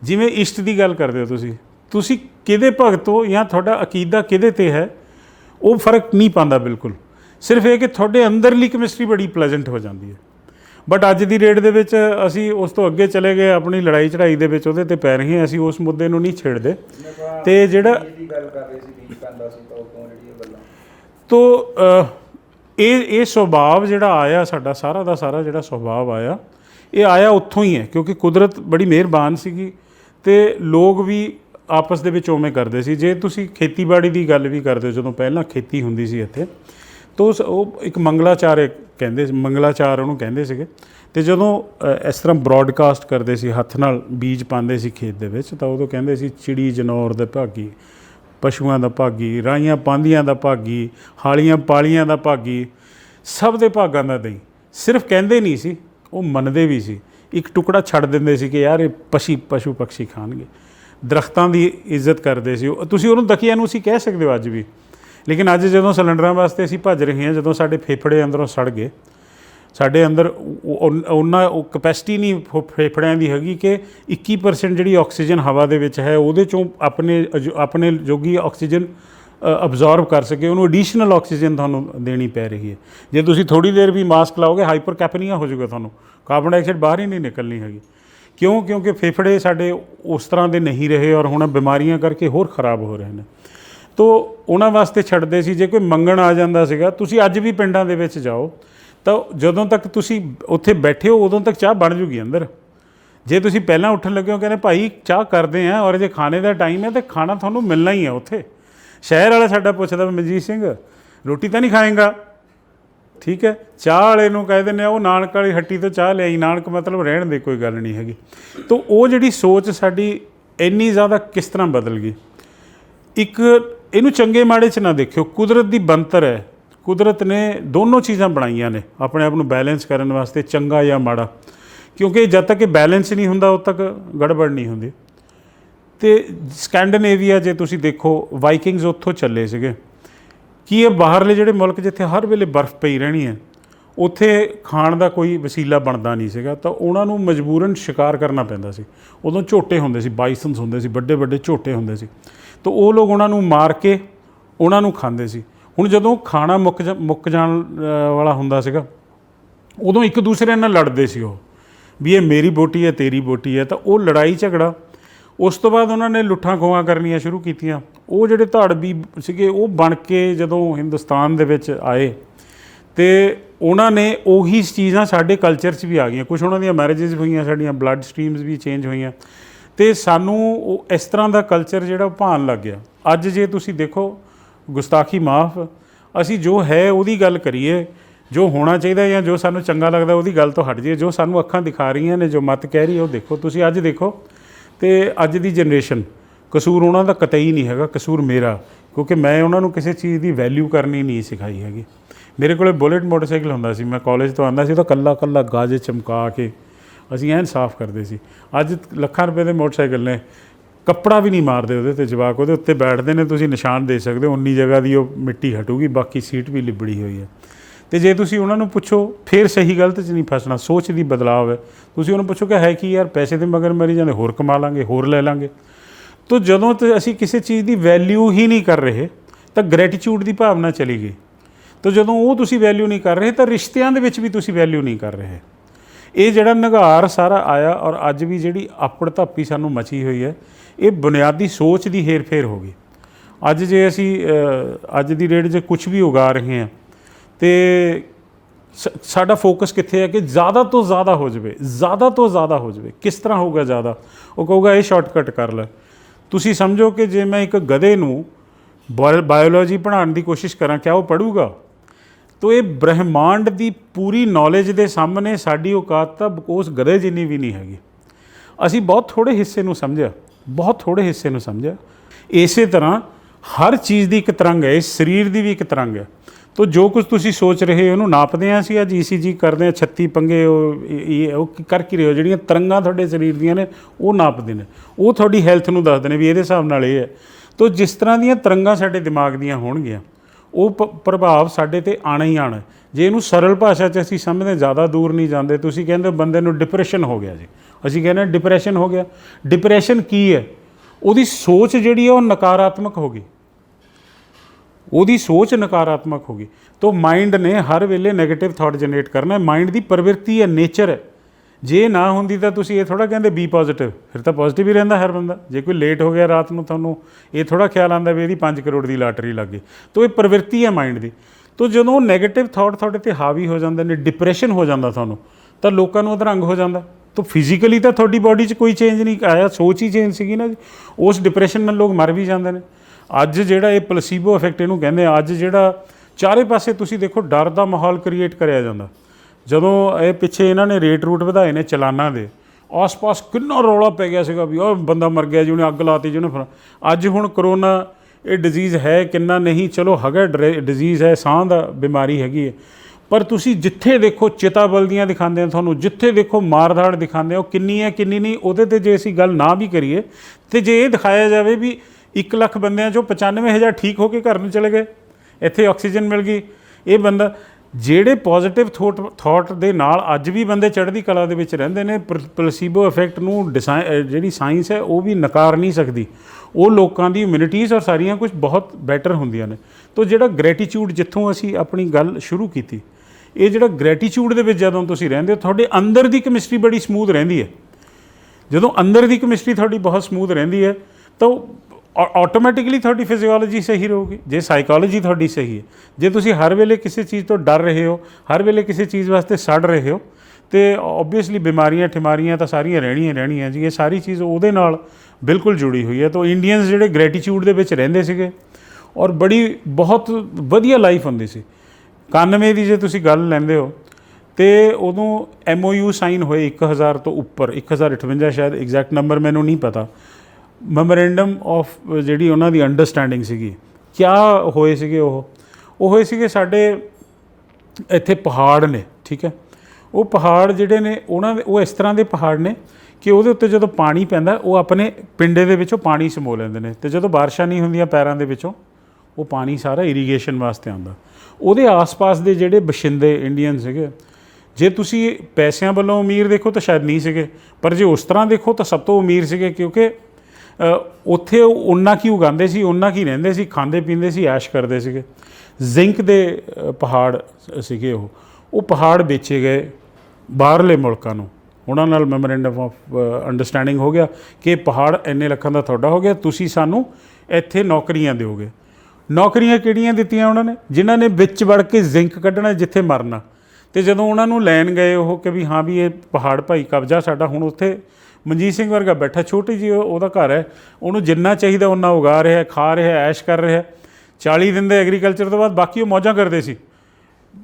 ਜਿਵੇਂ ਇਸ਼ਟ ਦੀ ਗੱਲ ਕਰਦੇ ਹੋ ਤੁਸੀਂ। ਤੁਸੀਂ ਕਿਹਦੇ ਭਗਤ ਹੋ ਜਾਂ ਤੁਹਾਡਾ ਅਕੀਦਾ ਕਿਹਦੇ ਤੇ ਹੈ? ਉਹ ਫ਼ਰਕ ਨਹੀਂ ਪਾਉਂਦਾ ਬਿਲਕੁਲ। ਸਿਰਫ ਇਹ ਕਿ ਤੁਹਾਡੇ ਅੰਦਰਲੀ ਕੈਮਿਸਟਰੀ ਬੜੀ ਪਲੇਜ਼ੈਂਟ ਹੋ ਜਾਂਦੀ ਹੈ। ਬਟ ਅੱਜ ਦੀ ਡੇਟ ਦੇ ਵਿੱਚ ਅਸੀਂ ਉਸ ਤੋਂ ਅੱਗੇ ਚਲੇ ਗਏ, ਆਪਣੀ ਲੜਾਈ ਚੜਾਈ ਦੇ ਵਿੱਚ ਉਹਦੇ ਤੇ ਪੈ ਰਹੇ ਹਾਂ, ਅਸੀਂ ਉਸ ਮੁੱਦੇ ਨੂੰ ਨਹੀਂ ਛੇੜਦੇ। ਤੇ ਜਿਹੜਾ ਗੱਲ ਕਰ ਰਹੇ ਸੀ ਬੀਜ ਪੈਂਦਾ ਸੀ ਤਾਂ ਉਦੋਂ ਜਿਹੜੀਆਂ ਗੱਲਾਂ ਤੋ ਇਹ ਇਹ ਸੁਭਾਵ ਜਿਹੜਾ ਆਇਆ ਸਾਡਾ, ਸਾਰਾ ਦਾ ਸਾਰਾ ਜਿਹੜਾ ਸੁਭਾਵ ਆਇਆ, ਇਹ ਆਇਆ ਉੱਥੋਂ ਹੀ ਹੈ, ਕਿਉਂਕਿ ਕੁਦਰਤ ਬੜੀ ਮਿਹਰਬਾਨ ਸੀਗੀ ਤੇ ਲੋਕ ਵੀ ਆਪਸ ਦੇ ਵਿੱਚ ਉਵੇਂ ਕਰਦੇ ਸੀ। ਜੇ ਤੁਸੀਂ ਖੇਤੀਬਾੜੀ ਦੀ ਗੱਲ ਵੀ ਕਰਦੇ ਹੋ, ਜਦੋਂ ਪਹਿਲਾਂ ਖੇਤੀ ਹੁੰਦੀ ਸੀ ਇੱਥੇ, ਤੋ ਉਸ- ਉਹ ਇੱਕ ਮੰਗਲਾਚਾਰ ਕਹਿੰਦੇ ਮੰਗਲਾਚਾਰ ਉਹਨੂੰ ਕਹਿੰਦੇ ਸੀਗੇ। ਤੇ ਜਦੋਂ ਇਸ ਤਰ੍ਹਾਂ ਬ੍ਰੌਡਕਾਸਟ ਕਰਦੇ ਸੀ, ਹੱਥ ਨਾਲ ਬੀਜ ਪਾਉਂਦੇ ਸੀ ਖੇਤ ਦੇ ਵਿੱਚ, ਤਾਂ ਉਦੋਂ ਕਹਿੰਦੇ ਸੀ, ਚਿੜੀ ਜਨੌਰ ਦੇ ਭਾਗੀ, ਪਸ਼ੂਆਂ ਦਾ ਭਾਗੀ, ਰਾਈਆਂ ਪਾਂਦੀਆਂ ਦਾ ਭਾਗੀ, ਹਾਲੀਆਂ ਪਾਲੀਆਂ ਦਾ ਭਾਗੀ, ਸਭ ਦੇ ਭਾਗਾਂ ਦਾ ਦਈ। ਸਿਰਫ ਕਹਿੰਦੇ ਨਹੀਂ ਸੀ, ਉਹ ਮੰਨਦੇ ਵੀ ਸੀ। ਇੱਕ ਟੁਕੜਾ ਛੱਡ ਦਿੰਦੇ ਸੀ ਕਿ ਯਾਰ ਇਹ ਪਸ਼ੀ ਪਸ਼ੂ ਪਕਸ਼ੀ ਖਾਣਗੇ। ਦਰਖਤਾਂ ਦੀ ਇੱਜ਼ਤ ਕਰਦੇ ਸੀ। ਉਹ- ਤੁਸੀਂ ਉਹਨੂੰ ਦਕੀਆਂ ਨੂੰ ਅਸੀਂ ਕਹਿ ਸਕਦੇ ਹੋ ਅੱਜ ਵੀ। ਲੇਕਿਨ ਅੱਜ ਜਦੋਂ ਸਿਲੰਡਰਾਂ ਵਾਸਤੇ ਅਸੀਂ ਭੱਜ ਰਹੇ ਹਾਂ, ਜਦੋਂ ਸਾਡੇ ਫੇਫੜੇ ਅੰਦਰੋਂ ਸੜ ਗਏ, ਸਾਡੇ ਅੰਦਰ ਉਹ- ਉਹ- ਉਹਨਾਂ ਉਹ ਕਪੈਸਿਟੀ ਨਹੀਂ ਫੋ- ਫੇਫੜਿਆਂ ਦੀ ਹੈਗੀ ਕਿ 21% ਜਿਹੜੀ ਆਕਸੀਜਨ ਹਵਾ ਦੇ ਵਿੱਚ ਹੈ, ਉਹਦੇ ਚੋਂ ਆਪਣੇ ਅਜ- ਆਪਣੇ ਜੋਗੀ ਆਕਸੀਜਨ ਅਬਜ਼ੌਰਬ ਕਰ ਸਕੇ। ਉਹਨੂੰ ਐਡੀਸ਼ਨਲ ਆਕਸੀਜਨ ਤੁਹਾਨੂੰ ਦੇਣੀ ਪੈ ਰਹੀ ਹੈ। ਜੇ ਤੁਸੀਂ ਥੋੜੀ ਦੇਰ ਵੀ ਮਾਸਕ ਲਾਓਗੇ ਹਾਈਪਰ ਕੈਪਨੀਆ ਹੋ ਜਾਊਗਾ ਤੁਹਾਨੂੰ। ਕਾਰਬਨ ਡਾਈਆਕਸਾਈਡ ਬਾਹਰ ਹੀ ਨਹੀਂ ਨਿਕਲਣੀ ਹੈਗੀ। ਕਿਉਂ? ਕਿਉਂਕਿ ਫੇਫੜੇ ਸਾਡੇ ਉਸ ਤਰ੍ਹਾਂ ਦੇ ਨਹੀਂ ਰਹੇ ਔਰ ਹੁਣ ਬਿਮਾਰੀਆਂ ਕਰਕੇ ਹੋਰ ਖਰਾਬ ਹੋ ਰਹੇ ਨੇ। ਤੋ ਉਹਨਾਂ ਵਾਸਤੇ ਛੱਡਦੇ ਸੀ, ਜੇ ਕੋਈ ਮੰਗਣ ਆ ਜਾਂਦਾ ਸੀਗਾ, ਤੁਸੀਂ ਅੱਜ ਵੀ ਪਿੰਡਾਂ ਦੇ ਵਿੱਚ ਜਾਓ, ਤਾਂ ਜਦੋਂ ਤੱਕ ਤੁਸੀਂ ਉੱਥੇ ਬੈਠੇ ਹੋ, ਉਦੋਂ ਤੱਕ ਚਾਹ ਬਣ ਜੂਗੀ ਅੰਦਰ। ਜੇ ਤੁਸੀਂ ਪਹਿਲਾਂ ਉੱਠਣ ਲੱਗੇ ਹੋ, ਕਹਿੰਦੇ ਭਾਈ ਚਾਹ ਕਰਦੇ ਆ, ਔਰ ਜੇ ਖਾਣੇ ਦਾ ਟਾਈਮ ਹੈ, ਤਾਂ ਖਾਣਾ ਤੁਹਾਨੂੰ ਮਿਲਣਾ ਹੀ ਹੈ ਉੱਥੇ। ਸ਼ਹਿਰ ਵਾਲਾ ਸਾਡਾ ਪੁੱਛਦਾ, ਮਨਜੀਤ ਸਿੰਘ, ਰੋਟੀ ਤਾਂ ਨਹੀਂ ਖਾਏਗਾ? ਠੀਕ ਹੈ? ਚਾਹ ਵਾਲੇ ਨੂੰ ਕਹਿ ਦਿੰਦੇ ਆ ਉਹ ਨਾਨਕ ਵਾਲੀ ਹੱਟੀ ਤੋਂ ਚਾਹ ਲਿਆਈ। ਨਾਨਕ ਮਤਲਬ ਰਹਿਣ ਦੇ ਕੋਈ ਗੱਲ ਨਹੀਂ ਹੈਗੀ। ਤਾਂ ਉਹ ਜਿਹੜੀ ਸੋਚ ਸਾਡੀ ਇੰਨੀ ਜ਼ਿਆਦਾ ਕਿਸ ਤਰ੍ਹਾਂ ਬਦਲ ਗਈ? ਇੱਕ ਇਹਨੂੰ ਚੰਗੇ ਮਾੜੇ 'ਚ ਨਾ ਦੇਖਿਓ, ਕੁਦਰਤ ਦੀ ਬੰਤਰ ਹੈ। ਕੁਦਰਤ ਨੇ ਦੋਨੋਂ ਚੀਜ਼ਾਂ ਬਣਾਈਆਂ ਨੇ, ਆਪਣੇ ਆਪ ਨੂੰ ਬੈਲੈਂਸ ਕਰਨ ਵਾਸਤੇ, ਚੰਗਾ ਜਾਂ ਮਾੜਾ। ਕਿਉਂਕਿ ਜਦ ਤੱਕ ਇਹ ਬੈਲੈਂਸ ਨਹੀਂ ਹੁੰਦਾ, ਉਦ ਤੱਕ ਗੜਬੜ ਨਹੀਂ ਹੁੰਦੀ। ਤੇ ਸਕੈਂਡੀਨੇਵੀਆ ਜੇ ਤੁਸੀਂ ਦੇਖੋ ਵਾਈਕਿੰਗਸ ਉੱਥੋਂ ਚੱਲੇ ਸੀਗੇ। ਕੀ ਇਹ ਬਾਹਰਲੇ ਜਿਹੜੇ ਮੁਲਕ ਜਿੱਥੇ ਹਰ ਵੇਲੇ ਬਰਫ਼ ਪਈ ਰਹਿਣੀ ਹੈ, ਉੱਥੇ ਖਾਣ ਦਾ ਕੋਈ ਵਸੀਲਾ ਬਣਦਾ ਨਹੀਂ ਸੀਗਾ, ਤਾਂ ਉਹਨਾਂ ਨੂੰ ਮਜਬੂਰਨ ਸ਼ਿਕਾਰ ਕਰਨਾ ਪੈਂਦਾ ਸੀ। ਉਦੋਂ ਝੋਟੇ ਹੁੰਦੇ ਸੀ, ਬਾਈਸਨਸ ਹੁੰਦੇ ਸੀ ਵੱਡੇ ਵੱਡੇ ਝੋਟੇ ਹੁੰਦੇ ਸੀ। ਤਾਂ ਉਹ ਲੋਕ ਉਹਨਾਂ ਨੂੰ ਮਾਰ ਕੇ ਉਹਨਾਂ ਨੂੰ ਖਾਂਦੇ ਸੀ। ਹੁਣ ਜਦੋਂ ਖਾਣਾ ਮੁੱਕ ਜਾ- ਮੁੱਕ ਜਾਣ ਵਾਲਾ ਹੁੰਦਾ ਸੀਗਾ, ਉਦੋਂ ਇੱਕ ਦੂਸਰੇ ਨਾਲ ਲੜਦੇ ਸੀ ਉਹ, ਵੀ ਇਹ ਮੇਰੀ ਬੋਟੀ ਹੈ, ਤੇਰੀ ਬੋਟੀ ਹੈ, ਤਾਂ ਉਹ ਲੜਾਈ ਝਗੜਾ ਉਸ ਤੋਂ ਬਾਅਦ ਉਹਨਾਂ ਨੇ ਲੁੱਠਾਂ ਖੋਹਾਂ ਕਰਨੀਆਂ ਸ਼ੁਰੂ ਕੀਤੀਆਂ। ਉਹ ਜਿਹੜੇ ਧਾੜਵੀ ਸੀਗੇ, ਉਹ ਬਣ ਕੇ ਜਦੋਂ ਹਿੰਦੁਸਤਾਨ ਦੇ ਵਿੱਚ ਆਏ, ਤੇ ਉਹਨਾਂ ਨੇ ਉਹੀ ਚੀਜ਼ਾਂ ਸਾਡੇ ਕਲਚਰ 'ਚ ਵੀ ਆ ਗਈਆਂ। ਕੁਝ ਉਹਨਾਂ ਦੀਆਂ ਮੈਰਿਜਸ ਹੋਈਆਂ, ਸਾਡੀਆਂ ਬਲੱਡ ਸਟਰੀਮਸ ਵੀ ਚੇਂਜ ਹੋਈਆਂ। ਤੇ ਸਾਨੂੰ ਉਹ ਇਸ ਤਰ੍ਹਾਂ ਦਾ ਕਲਚਰ ਜਿਹੜਾ ਉਹ ਭਾਣ ਲੱਗ ਗਿਆ। ਅੱਜ ਜੇ ਤੁਸੀਂ ਦੇਖੋ, ਗੁਸਤਾਖੀ ਮਾਫ, ਅਸੀਂ ਜੋ ਹੈ ਉਹਦੀ ਗੱਲ ਕਰੀਏ, ਜੋ ਹੋਣਾ ਚਾਹੀਦਾ ਜਾਂ ਜੋ ਸਾਨੂੰ ਚੰਗਾ ਲੱਗਦਾ ਉਹਦੀ ਗੱਲ ਤੋਂ ਹਟ ਜਾਈਏ। ਜੋ ਸਾਨੂੰ ਅੱਖਾਂ ਦਿਖਾ ਰਹੀਆਂ ਨੇ, ਜੋ ਮਤ ਕਹਿ ਰਹੀ ਹੈ, ਉਹ ਦੇਖੋ। ਤੁਸੀਂ ਅੱਜ ਦੇਖੋ ਤੇ ਅੱਜ ਦੀ ਜਨਰੇਸ਼ਨ, ਕਸੂਰ ਉਹਨਾਂ ਦਾ ਕਤਈ ਨਹੀਂ ਹੈਗਾ, ਕਸੂਰ ਮੇਰਾ, ਕਿਉਂਕਿ ਮੈਂ ਉਹਨਾਂ ਨੂੰ ਕਿਸੇ ਚੀਜ਼ ਦੀ ਵੈਲਿਊ ਕਰਨੀ ਨਹੀਂ ਸਿਖਾਈ ਹੈਗੀ। ਮੇਰੇ ਕੋਲੇ ਬੁਲੇਟ ਮੋਟਰਸਾਈਕਲ ਹੁੰਦਾ ਸੀ, ਮੈਂ ਕਾਲਜ ਤੋਂ ਆਉਂਦਾ ਸੀ ਤਾਂ ਕੱਲਾ ਕੱਲਾ ਗਾਜੇ ਚਮਕਾ ਕੇ ਅਸੀਂ ਐਨ ਸਾਫ਼ ਕਰਦੇ ਸੀ। ਅੱਜ ਲੱਖਾਂ ਰੁਪਏ ਦੇ ਮੋਟਰਸਾਈਕਲ ਨੇ, ਕੱਪੜਾ ਵੀ ਨਹੀਂ ਮਾਰਦੇ ਉਹਦੇ ਤੇ ਜਵਾਕ, ਉਹਦੇ ਉੱਤੇ ਬੈਠਦੇ ਨੇ, ਤੁਸੀਂ ਨਿਸ਼ਾਨ ਦੇ ਸਕਦੇ ਹੋ, ਉਨੀ ਜਗ੍ਹਾ ਦੀ ਉਹ ਮਿੱਟੀ ਹਟੂਗੀ, ਬਾਕੀ ਸੀਟ ਵੀ ਲਿਬੜੀ ਹੋਈ ਹੈ। ਤੇ ਜੇ ਤੁਸੀਂ ਉਹਨਾਂ ਨੂੰ ਪੁੱਛੋ, ਫਿਰ ਸਹੀ ਗਲਤ 'ਚ ਨਹੀਂ ਫਸਣਾ, ਸੋਚ ਦੀ ਬਦਲਾਵ ਹੈ। ਤੁਸੀਂ ਉਹਨੂੰ ਪੁੱਛੋ ਕਿ ਹੈ ਕੀ ਯਾਰ, ਪੈਸੇ ਦੇ ਮਗਰ ਮਰੀ ਜਾਂਦੇ, ਹੋਰ ਕਮਾ ਲਾਂਗੇ, ਹੋਰ ਲੈ ਲਾਂਗੇ। ਤੋ ਜਦੋਂ ਤੇ ਅਸੀਂ ਕਿਸੇ ਚੀਜ਼ ਦੀ ਵੈਲਿਊ ਹੀ ਨਹੀਂ ਕਰ ਰਹੇ, ਤਾਂ ਗ੍ਰੈਟੀਟਿਊਡ ਦੀ ਭਾਵਨਾ ਚਲੀ ਗਈ। ਤੋ ਜਦੋਂ ਉਹ ਤੁਸੀਂ ਵੈਲਿਊ ਨਹੀਂ ਕਰ ਰਹੇ, ਤਾਂ ਰਿਸ਼ਤਿਆਂ ਦੇ ਵਿੱਚ ਵੀ ਤੁਸੀਂ ਵੈਲਿਊ ਨਹੀਂ ਕਰ ਰਹੇ। ਇਹ ਜਿਹੜਾ ਨਿਗਾਰ ਸਾਰਾ ਆਇਆ ਔਰ ਅੱਜ ਵੀ ਜਿਹੜੀ ਆਪੜ ਧਾਪੀ ਸਾਨੂੰ ਮਚੀ ਹੋਈ ਹੈ, ਇਹ ਬੁਨਿਆਦੀ ਸੋਚ ਦੀ ਹੇਰਫੇਰ ਹੋ ਗਈ। ਅੱਜ ਜੇ ਅਸੀਂ ਅੱਜ ਦੀ ਡੇਟ 'ਚ ਕੁਝ ਵੀ ਉਗਾ ਰਹੇ ਹਾਂ ਤੇ ਸ- ਸਾਡਾ ਫੋਕਸ ਕਿੱਥੇ ਹੈ ਕਿ ਜ਼ਿਆਦਾ ਤੋਂ ਜ਼ਿਆਦਾ ਹੋ ਜਾਵੇ, ਜ਼ਿਆਦਾ ਤੋਂ ਜ਼ਿਆਦਾ ਹੋ ਜਾਵੇ। ਕਿਸ ਤਰ੍ਹਾਂ ਹੋਊਗਾ ਜ਼ਿਆਦਾ? ਉਹ ਕਹੂਗਾ, ਇਹ ਸ਼ਾਰਟਕਟ ਕਰ ਲੈ। ਤੁਸੀਂ ਸਮਝੋ ਕਿ ਜੇ ਮੈਂ ਇੱਕ ਗਧੇ ਨੂੰ ਬਾਇਓਲੋਜੀ ਪੜ੍ਹਾਉਣ ਦੀ ਕੋਸ਼ਿਸ਼ ਕਰਾਂ, ਕਿਆ ਉਹ ਪੜੂਗਾ ਤੋ ਇਹ ਬ੍ਰਹਿਮੰਡ ਦੀ ਪੂਰੀ ਨੌਲੇਜ ਦੇ ਸਾਹਮਣੇ ਸਾਡੀ ਔਕਾਤ ਤਾਂ ਉਸ ਗਧੇ ਜਿੰਨੀ ਵੀ ਨਹੀਂ ਹੈਗੀ। ਅਸੀਂ ਬਹੁਤ ਥੋੜੇ ਹਿੱਸੇ ਨੂੰ ਸਮਝਿਆ, ਬਹੁਤ ਥੋੜੇ ਹਿੱਸੇ ਨੂੰ ਸਮਝਿਆ। ਇਸੇ ਤਰ੍ਹਾਂ ਹਰ ਚੀਜ਼ ਦੀ ਇੱਕ ਤਰੰਗ ਹੈ ਇਸ ਸਰੀਰ ਦੀ ਵੀ ਇੱਕ ਤਰੰਗ ਹੈ। ਤੋ ਜੋ ਕੁਝ ਤੁਸੀਂ ਸੋਚ ਰਹੇ ਹੋ, ਉਹਨੂੰ ਨਾਪਦੇ ਹਾਂ ਅਸੀਂ ਅੱਜ ECG ਕਰਦੇ ਹਾਂ 36 ਪੰਗੇ ਉਹ, ਇਹ- ਉਹ ਕਰ ਕੀ ਰਹੇ ਹੋ? ਜਿਹੜੀਆਂ ਤਰੰਗਾਂ ਤੁਹਾਡੇ ਸਰੀਰ ਦੀਆਂ ਨੇ, ਉਹ ਨਾਪਦੇ ਨੇ। ਉਹ ਤੁਹਾਡੀ ਹੈਲਥ ਨੂੰ ਦੱਸਦੇ ਨੇ ਵੀ ਇਹਦੇ ਹਿਸਾਬ ਨਾਲ ਇਹ ਹੈ। ਤੋ ਜਿਸ ਤਰ੍ਹਾਂ ਦੀਆਂ ਤਰੰਗਾਂ ਸਾਡੇ ਦਿਮਾਗ ਦੀਆਂ ਹੋਣਗੀਆਂ, ਉਹ ਪ- ਪ੍ਰਭਾਵ ਸਾਡੇ ਤੇ ਆਣਾ ਹੀ ਆਣਾ ਜੇ ਇਹਨੂੰ ਸਰਲ ਭਾਸ਼ਾ 'ਚ ਅਸੀਂ ਸਮਝਦੇ, ਜ਼ਿਆਦਾ ਦੂਰ ਨਹੀਂ ਜਾਂਦੇ, ਤੁਸੀਂ ਕਹਿੰਦੇ ਹੋ ਬੰਦੇ ਨੂੰ ਡਿਪਰੈਸ਼ਨ ਹੋ ਗਿਆ ਜੀ। ਅਸੀਂ ਕਹਿੰਦੇ ਡਿਪਰੈਸ਼ਨ ਹੋ ਗਿਆ। ਡਿਪਰੈਸ਼ਨ ਕੀ ਹੈ? ਉਹਦੀ ਸੋਚ ਜਿਹੜੀ ਹੈ, ਉਹ ਨਕਾਰਾਤਮਕ ਹੋ ਗਈ। ਉਹਦੀ ਸੋਚ ਨਕਾਰਾਤਮਕ ਹੋ ਗਈ। ਤੋ ਮਾਈਂਡ ਨੇ ਹਰ ਵੇਲੇ 네ਗੇਟਿਵ ਥਾਟ ਜਨਰੇਟ ਕਰਨਾ ਹੈ। ਮਾਈਂਡ ਦੀ ਪ੍ਰਵਿਰਤੀ ਹੈ ਨੇਚਰ ਹੈ। ਜੇ ਨਾ ਹੁੰਦੀ ਤਾਂ ਤੁਸੀਂ ਇਹ ਥੋੜਾ ਕਹਿੰਦੇ ਬੀ ਪੋਜ਼ਿਟਿਵ ਫਿਰ ਤਾਂ ਪੋਜ਼ਿਟਿਵ ਹੀ ਰਹਿੰਦਾ ਹਰ ਬੰਦਾ। ਜੇ ਕੋਈ ਲੇਟ ਹੋ ਗਿਆ ਰਾਤ ਨੂੰ ਤੁਹਾਨੂੰ, ਇਹ ਥੋੜਾ ਖਿਆਲ ਆਉਂਦਾ ਵੀ ਇਹਦੀ 5 ਕਰੋੜ ਦੀ ਲਾਟਰੀ ਲੱਗ ਗਈ। ਤਾਂ ਇਹ ਪ੍ਰਵਿਰਤੀ ਹੈ ਮਾਈਂਡ ਦੀ। ਤੋ ਜਦੋਂ 네ਗੇਟਿਵ ਥਾਟ ਤੁਹਾਡੇ ਤੇ ਹਾਵੀ ਹੋ ਜਾਂਦੇ, ਨੇ ਡਿਪਰੈਸ਼ਨ ਹੋ ਜਾਂਦਾ ਤੁਹਾਨੂੰ, ਤਾਂ ਲੋਕਾਂ ਨੂੰ ਅਧਰੰਗ ਹੋ ਜਾਂਦਾ। ਤਾਂ ਫਿਜ਼ੀਕਲੀ ਤਾਂ ਤੁਹਾਡੀ ਬਾਡੀ 'ਚ ਕੋਈ ਚੇਂਜ ਨਹੀਂ, ਆਇਆ ਸੋਚ ਹੀ ਚੇਂਜ ਸੀਗੀ ਨਾ ਉਸ ਡਿਪਰੈਸ਼ਨ ਨਾਲ ਲੋਕ ਮਰ ਵੀ ਜਾਂਦੇ ਨੇ। ਅੱਜ ਜਿਹੜਾ ਇਹ ਪਲੇਸੀਬੋ ਇਫੈਕਟ ਇਹਨੂੰ ਕਹਿੰਦੇ ਆ, ਅੱਜ ਜਿਹੜਾ ਚਾਰੇ ਪਾਸੇ ਤੁਸੀਂ ਦੇਖੋ ਡਰ ਦਾ ਮਾਹੌਲ ਕ੍ਰੀਏਟ ਕਰਿਆ ਜਾਂਦਾ। ਜਦੋਂ ਇਹ ਪਿੱਛੇ ਇਹਨਾਂ ਨੇ ਰੇਟ ਰੂਟ ਵਧਾਏ ਨੇ ਚਲਾਨਾਂ ਦੇ, ਆਸ-ਪਾਸ ਕਿੰਨਾ ਰੌਲਾ ਪੈ ਗਿਆ ਸੀਗਾ ਵੀ ਉਹ ਬੰਦਾ ਮਰ ਗਿਆ ਜੀ, ਉਹਨੇ ਅੱਗ ਲਾਤੀ ਜੀ, ਉਹਨੇ ਅੱਜ ਹੁਣ ਕਰੋਨਾ ਇਹ ਡਿਜ਼ੀਜ਼ ਹੈ ਕਿੰਨਾ ਨਹੀਂ, ਚਲੋ ਹੈਗਾ ਡਿਜ਼ੀਜ਼ ਹੈ, ਸਾਹ ਦਾ ਬਿਮਾਰੀ ਹੈਗੀ ਹੈ। ਪਰ ਤੁਸੀਂ ਜਿੱਥੇ ਦੇਖੋ ਚਿਤਾ ਬਲਦੀਆਂ ਦਿਖਾਉਂਦੇ ਆ ਤੁਹਾਨੂੰ, ਜਿੱਥੇ ਦੇਖੋ ਮਾਰਧਾੜ ਦਿਖਾਉਂਦੇ ਆ, ਉਹ ਕਿੰਨੀ ਹੈ, ਕਿੰਨੀ ਨਹੀਂ, ਉਹਦੇ ਤੇ ਜੇ ਅਸੀਂ ਗੱਲ ਨਾ ਵੀ ਕਰੀਏ, ਤੇ ਜੇ ਇਹ ਦਿਖਾਇਆ ਜਾਵੇ ਵੀ 1 ਲੱਖ ਬੰਦਿਆਂ ਚੋਂ 95000 ਠੀਕ ਹੋ ਕੇ ਘਰ ਨੂੰ ਚਲੇ ਗਏ। ਇੱਥੇ ਆਕਸੀਜਨ ਮਿਲ ਗਈ। ਇਹ ਬੰਦਾ, ਜਿਹੜੇ ਪੋਜ਼ਿਟਿਵ ਥੋਟ ਥਾਟ ਦੇ ਨਾਲ ਅੱਜ ਵੀ ਬੰਦੇ ਚੜ੍ਹਦੀ ਕਲਾ ਦੇ ਵਿੱਚ ਰਹਿੰਦੇ ਨੇ ਪਲੇਸੀਬੋ ਇਫੈਕਟ ਨੂੰ ਡਿਸਾਈ- ਜਿਹੜੀ ਸਾਇੰਸ ਹੈ, ਉਹ ਵੀ ਨਕਾਰ ਨਹੀਂ ਸਕਦੀ। ਉਹ ਲੋਕਾਂ ਦੀ ਇਮਿਊਨਿਟੀਜ਼ ਔਰ ਸਾਰੀਆਂ ਕੁਝ ਬਹੁਤ ਬੈਟਰ ਹੁੰਦੀਆਂ ਨੇ। ਤੋਂ ਜਿਹੜਾ ਗ੍ਰੈਟੀਟਿਊਡ ਜਿੱਥੋਂ ਅਸੀਂ ਆਪਣੀ ਗੱਲ ਸ਼ੁਰੂ ਕੀਤੀ, ਇਹ ਜਿਹੜਾ ਗ੍ਰੈਟੀਟਿਊਡ ਦੇ ਵਿੱਚ ਜਦੋਂ ਤੁਸੀਂ ਰਹਿੰਦੇ ਹੋ, ਤੁਹਾਡੇ ਅੰਦਰ ਦੀ ਕੈਮਿਸਟਰੀ ਬੜੀ ਸਮੂਥ ਰਹਿੰਦੀ ਹੈ। ਜਦੋਂ ਅੰਦਰ ਦੀ ਕੈਮਿਸਟਰੀ ਤੁਹਾਡੀ ਬਹੁਤ ਸਮੂਥ ਰਹਿੰਦੀ ਹੈ, ਤਾਂ ਆਟੋਮੈਟਿਕਲੀ ਤੁਹਾਡੀ ਫਿਜ਼ੀਓਲੋਜੀ ਸਹੀ ਰਹੂਗੀ। ਜੇ ਸਾਈਕੋਲੋਜੀ ਤੁਹਾਡੀ ਸਹੀ ਹੈ, ਜੇ ਤੁਸੀਂ ਹਰ ਵੇਲੇ ਕਿਸੇ ਚੀਜ਼ ਤੋਂ ਡਰ ਰਹੇ ਹੋ, ਹਰ ਵੇਲੇ ਕਿਸੇ ਚੀਜ਼ ਵਾਸਤੇ ਸੜ ਰਹੇ ਹੋ, ਤੇ ਆਬਵੀਅਸਲੀ ਬਿਮਾਰੀਆਂ, ਠਿਮਾਰੀਆਂ ਤਾਂ ਸਾਰੀਆਂ ਰਹਿਣੀਆਂ ਰਹਿਣੀਆਂ ਜੀ। ਇਹ ਸਾਰੀ ਚੀਜ਼ ਉਹਦੇ ਨਾਲ ਬਿਲਕੁਲ ਜੁੜੀ ਹੋਈ ਹੈ। ਤਾਂ ਇੰਡੀਅਨਸ ਜਿਹੜੇ ਗ੍ਰੈਟੀਟਿਊਡ ਦੇ ਵਿੱਚ ਰਹਿੰਦੇ ਸੀਗੇ, ਔਰ ਬੜੀ, ਬਹੁਤ ਵਧੀਆ ਲਾਈਫ ਹੁੰਦੀ ਸੀ। 91 ਦੀ ਜੇ ਤੁਸੀਂ ਗੱਲ ਲੈਂਦੇ ਹੋ, ਤੇ ਉਦੋਂ ਐਮਓਯੂ ਸਾਈਨ ਹੋਏ 1000 ਤੋਂ ਉੱਪਰ 1058 ਸ਼ਾਇਦ ਐਗਜ਼ੈਕਟ ਨੰਬਰ ਮੈਨੂੰ ਨਹੀਂ ਪਤਾ। ਮੈਮੋਰੈਂਡਮ ਆਫ ਜਿਹੜੀ ਉਹਨਾਂ ਦੀ ਅੰਡਰਸਟੈਂਡਿੰਗ ਸੀਗੀ। ਕਿਆ ਹੋਏ ਸੀਗੇ ਉਹ? ਉਹ ਹੋਏ ਸੀਗੇ ਸਾਡੇ ਇੱਥੇ ਪਹਾੜ ਨੇ, ਠੀਕ ਹੈ? ਉਹ ਪਹਾੜ ਜਿਹੜੇ ਨੇ, ਉਹਨਾਂ ਦੇ, ਉਹ ਇਸ ਤਰ੍ਹਾਂ ਦੇ ਪਹਾੜ ਨੇ ਕਿ ਉਹਦੇ ਉੱਤੇ ਜਦੋਂ ਪਾਣੀ ਪੈਂਦਾ, ਉਹ ਆਪਣੇ ਪਿੰਡੇ ਦੇ ਵਿੱਚੋਂ ਪਾਣੀ ਸਮੋ ਲੈਂਦੇ ਨੇ। ਤੇ ਜਦੋਂ ਬਾਰਿਸ਼ਾਂ ਨਹੀਂ ਹੁੰਦੀਆਂ ਪੈਰਾਂ ਦੇ ਵਿੱਚੋਂ, ਉਹ ਪਾਣੀ ਸਾਰਾ ਇਰੀਗੇਸ਼ਨ ਵਾਸਤੇ ਆਉਂਦਾ। ਉਹਦੇ ਆਸ-ਪਾਸ ਦੇ ਜਿਹੜੇ ਬਸ਼ਿੰਦੇ ਇੰਡੀਅਨ ਸੀਗੇ, ਜੇ ਤੁਸੀਂ ਪੈਸਿਆਂ ਵੱਲੋਂ ਅਮੀਰ ਦੇਖੋ ਤਾਂ ਸ਼ਾਇਦ ਨਹੀਂ ਸੀਗੇ, ਪਰ ਜੇ ਉਸ ਤਰ੍ਹਾਂ ਦੇਖੋ ਤਾਂ ਸਭ ਤੋਂ ਅਮੀਰ ਸੀਗੇ ਕਿਉਂਕਿ ਉੱਥੇ ਉਹ ਉਨਾ ਕੀ ਉਗਾਉਂਦੇ ਸੀ ਉਨਾ ਕੀ ਰਹਿੰਦੇ ਸੀ, ਖਾਂਦੇ ਪੀਂਦੇ ਸੀ, ਐਸ਼ ਕਰਦੇ ਸੀਗੇ। ਜ਼ਿੰਕ ਦੇ ਪਹਾੜ ਸੀਗੇ ਉਹ। ਉਹ ਪਹਾੜ ਵੇਚੇ ਗਏ ਬਾਹਰਲੇ ਮੁਲਕਾਂ ਨੂੰ। ਉਹਨਾਂ ਨਾਲ ਮੈਮੋਰੈਂਡਮ ਆਫ ਅੰਡਰਸਟੈਂਡਿੰਗ ਹੋ ਗਿਆ ਕਿ ਪਹਾੜ ਇੰਨੇ ਲੱਖਾਂ ਦਾ ਤੁਹਾਡਾ ਹੋ ਗਿਆ, ਤੁਸੀਂ ਸਾਨੂੰ ਇੱਥੇ ਨੌਕਰੀਆਂ ਦਿਓਗੇ। ਨੌਕਰੀਆਂ ਕਿਹੜੀਆਂ ਦਿੱਤੀਆਂ ਉਹਨਾਂ ਨੇ? ਜਿਨ੍ਹਾਂ ਨੇ ਵਿੱਚ ਵੜ ਕੇ ਜ਼ਿੰਕ ਕੱਢਣਾ, ਜਿੱਥੇ ਮਰਨਾ। ਤੇ ਜਦੋਂ ਉਹਨਾਂ ਨੂੰ ਲੈਣ ਗਏ ਉਹ ਕਿ ਵੀ ਹਾਂ ਵੀ ਇਹ ਪਹਾੜ ਭਾਈ ਕਬਜ਼ਾ ਸਾਡਾ, ਹੁਣ ਉੱਥੇ ਮਨਜੀਤ ਸਿੰਘ ਵਰਗਾ ਬੈਠਾ, ਛੋਟੀ ਜੀ ਉਹਦਾ ਘਰ ਹੈ। ਉਹਨੂੰ ਜਿੰਨਾ ਚਾਹੀਦਾ ਉਹਨਾਂ ਉਗਾ ਰਿਹਾ, ਖਾ ਰਿਹਾ, ਐਸ਼ ਕਰ ਰਿਹਾ। 40 ਦਿਨ ਦੇ ਐਗਰੀਕਲਚਰ ਤੋਂ ਬਾਅਦ ਬਾਕੀ ਉਹ ਮੌਜਾਂ ਕਰਦੇ ਸੀ।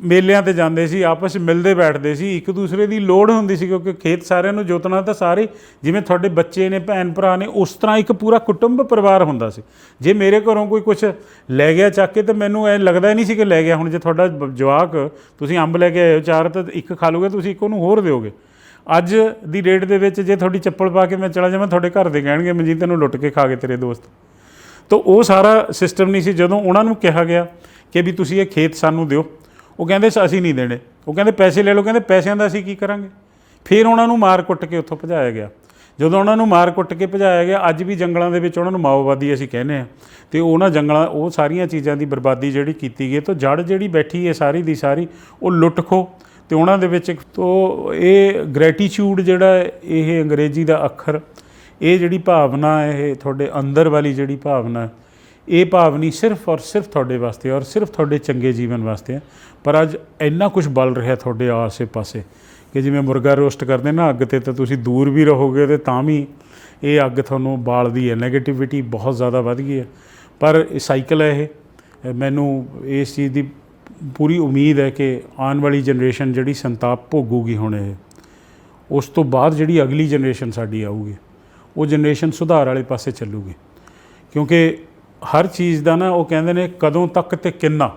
ਮੇਲਿਆਂ ਤੇ ਜਾਂਦੇ ਸੀ, ਆਪਸ ਮਿਲਦੇ ਬੈਠਦੇ ਸੀ। ਇੱਕ ਦੂਸਰੇ ਦੀ ਲੋੜ ਹੁੰਦੀ ਸੀ ਕਿਉਂਕਿ ਖੇਤ ਸਾਰਿਆਂ ਨੂੰ ਜੋਤਣਾ ਤਾਂ ਸਾਰੇ ਜਿਵੇਂ ਤੁਹਾਡੇ ਬੱਚੇ ਨੇ, ਭੈਣ ਭਰਾ ਨੇ, ਉਸ ਤਰ੍ਹਾਂ ਇੱਕ ਪੂਰਾ ਕੁਟੁੰਬ ਪਰਿਵਾਰ ਹੁੰਦਾ ਸੀ। ਜੇ ਮੇਰੇ ਘਰੋਂ ਕੋਈ ਕੁਝ ਲੈ ਗਿਆ ਚੱਕ ਕੇ ਤਾਂ ਮੈਨੂੰ ਐ ਲੱਗਦਾ ਹੀ ਨਹੀਂ ਸੀ ਕਿ ਲੈ ਗਿਆ। ਹੁਣ ਜੇ ਤੁਹਾਡਾ ਬ- ਜਵਾਕ ਤੁਸੀਂ ਅੰਬ ਲੈ ਕੇ ਆਏ ਹੋ, ਚਾਰ ਤਾਂ ਇੱਕ ਖਾ ਲੋਗੇ ਤੁਸੀਂ ਇੱਕ ਉਹਨੂੰ ਹੋਰ ਦਿਓਗੇ। ਅੱਜ ਦੀ ਡੇਟ ਦੇ ਵਿੱਚ ਜੇ ਤੁਹਾਡੀ ਚੱਪਲ ਪਾ ਕੇ ਮੈਂ ਚਲਾ ਜਾਵਾਂ, ਤੁਹਾਡੇ ਘਰ ਦੇ ਕਹਿਣਗੇ, ਮਨਜੀਤ ਤੈਨੂੰ ਲੁੱਟ ਕੇ ਖਾ ਗਏ ਤੇਰੇ ਦੋਸਤ। ਤਾਂ ਉਹ ਸਾਰਾ ਸਿਸਟਮ ਨਹੀਂ ਸੀ, ਜਦੋਂ ਉਹਨਾਂ ਨੂੰ ਕਿਹਾ ਗਿਆ ਕਿ ਵੀ ਤੁਸੀਂ ਇਹ ਖੇਤ ਸਾਨੂੰ ਦਿਓ, ਉਹ ਕਹਿੰਦੇ ਅਸੀਂ ਨਹੀਂ ਦੇਣੇ। ਉਹ ਕਹਿੰਦੇ, ਪੈਸੇ ਲੈ ਲਓ। ਕਹਿੰਦੇ, ਪੈਸਿਆਂ ਦਾ ਅਸੀਂ ਕੀ ਕਰਾਂਗੇ? ਫਿਰ ਉਹਨਾਂ ਨੂੰ ਮਾਰ ਕੁੱਟ ਕੇ ਉੱਥੋਂ ਭਜਾਇਆ ਗਿਆ। ਜਦੋਂ ਉਹਨਾਂ ਨੂੰ ਮਾਰ ਕੁੱਟ ਕੇ ਭਜਾਇਆ ਗਿਆ, ਅੱਜ ਵੀ ਜੰਗਲਾਂ ਦੇ ਵਿੱਚ ਉਹਨਾਂ ਨੂੰ ਮਾਓਵਾਦੀ ਅਸੀਂ ਕਹਿੰਦੇ ਆ ਤੇ ਉਹਨਾਂ ਜੰਗਲਾਂ, ਉਹ ਸਾਰੀਆਂ ਚੀਜ਼ਾਂ ਦੀ ਬਰਬਾਦੀ ਜਿਹੜੀ ਕੀਤੀ ਗਈ ਤਾਂ ਜੜ ਜਿਹੜੀ ਬੈਠੀ ਹੈ ਸਾਰੀ ਦੀ ਸਾਰੀ, ਉਹ ਲੁੱਟ ਖੋ ਤੇ ਉਹਨਾਂ ਦੇ ਵਿੱਚ ਇੱਕ ਤੋਂ ਇਹ ਗ੍ਰੈਟੀਟਿਊਡ ਜਿਹੜਾ ਇਹ ਅੰਗਰੇਜ਼ੀ ਦਾ ਅੱਖਰ, ਇਹ ਜਿਹੜੀ ਭਾਵਨਾ ਇਹ ਤੁਹਾਡੇ ਅੰਦਰ ਵਾਲੀ ਜਿਹੜੀ ਭਾਵਨਾ, ਇਹ ਭਾਵਨੀ ਸਿਰਫ ਔਰ ਸਿਰਫ ਤੁਹਾਡੇ ਵਾਸਤੇ ਔਰ ਸਿਰਫ ਤੁਹਾਡੇ ਚੰਗੇ ਜੀਵਨ ਵਾਸਤੇ ਹੈ। ਪਰ ਅੱਜ ਇੰਨਾ ਕੁਝ ਬਲ ਰਿਹਾ ਤੁਹਾਡੇ ਆਸੇ-ਪਾਸੇ ਕਿ ਜਿਵੇਂ ਮੁਰਗਾ ਰੋਸਟ ਕਰਦੇ ਨਾ ਅੱਗ ਤੇ, ਤਾਂ ਤੁਸੀਂ ਦੂਰ ਵੀ ਰਹੋਗੇ ਤੇ ਤਾਂ ਵੀ ਇਹ ਅੱਗ ਤੁਹਾਨੂੰ ਬਾਲਦੀ ਹੈ। 네ਗੇਟਿਵਿਟੀ ਬਹੁਤ ਜ਼ਿਆਦਾ ਵੱਧ ਗਈ ਹੈ। ਪਰ ਸਾਈਕਲ ਹੈ ਇਹ। ਮੈਨੂੰ ਇਸ ਚੀਜ਼ ਦੀ ਪੂਰੀ ਉਮੀਦ ਹੈ ਕਿ ਆਉਣ ਵਾਲੀ ਜਨਰੇਸ਼ਨ ਜਿਹੜੀ ਸੰਤਾਪ ਭੋਗੂਗੀ ਹੁਣ ਇਹ, ਉਸ ਤੋਂ ਬਾਅਦ ਜਿਹੜੀ ਅਗਲੀ ਜਨਰੇਸ਼ਨ ਸਾਡੀ ਆਊਗੀ, ਉਹ ਜਨਰੇਸ਼ਨ ਸੁਧਾਰ ਵਾਲੇ ਪਾਸੇ ਚੱਲੂਗੀ। ਕਿਉਂਕਿ ਹਰ ਚੀਜ਼ ਦਾ ਨਾ ਉਹ ਕਹਿੰਦੇ ਨੇ ਕਦੋਂ ਤੱਕ ਤੇ ਕਿੰਨਾ।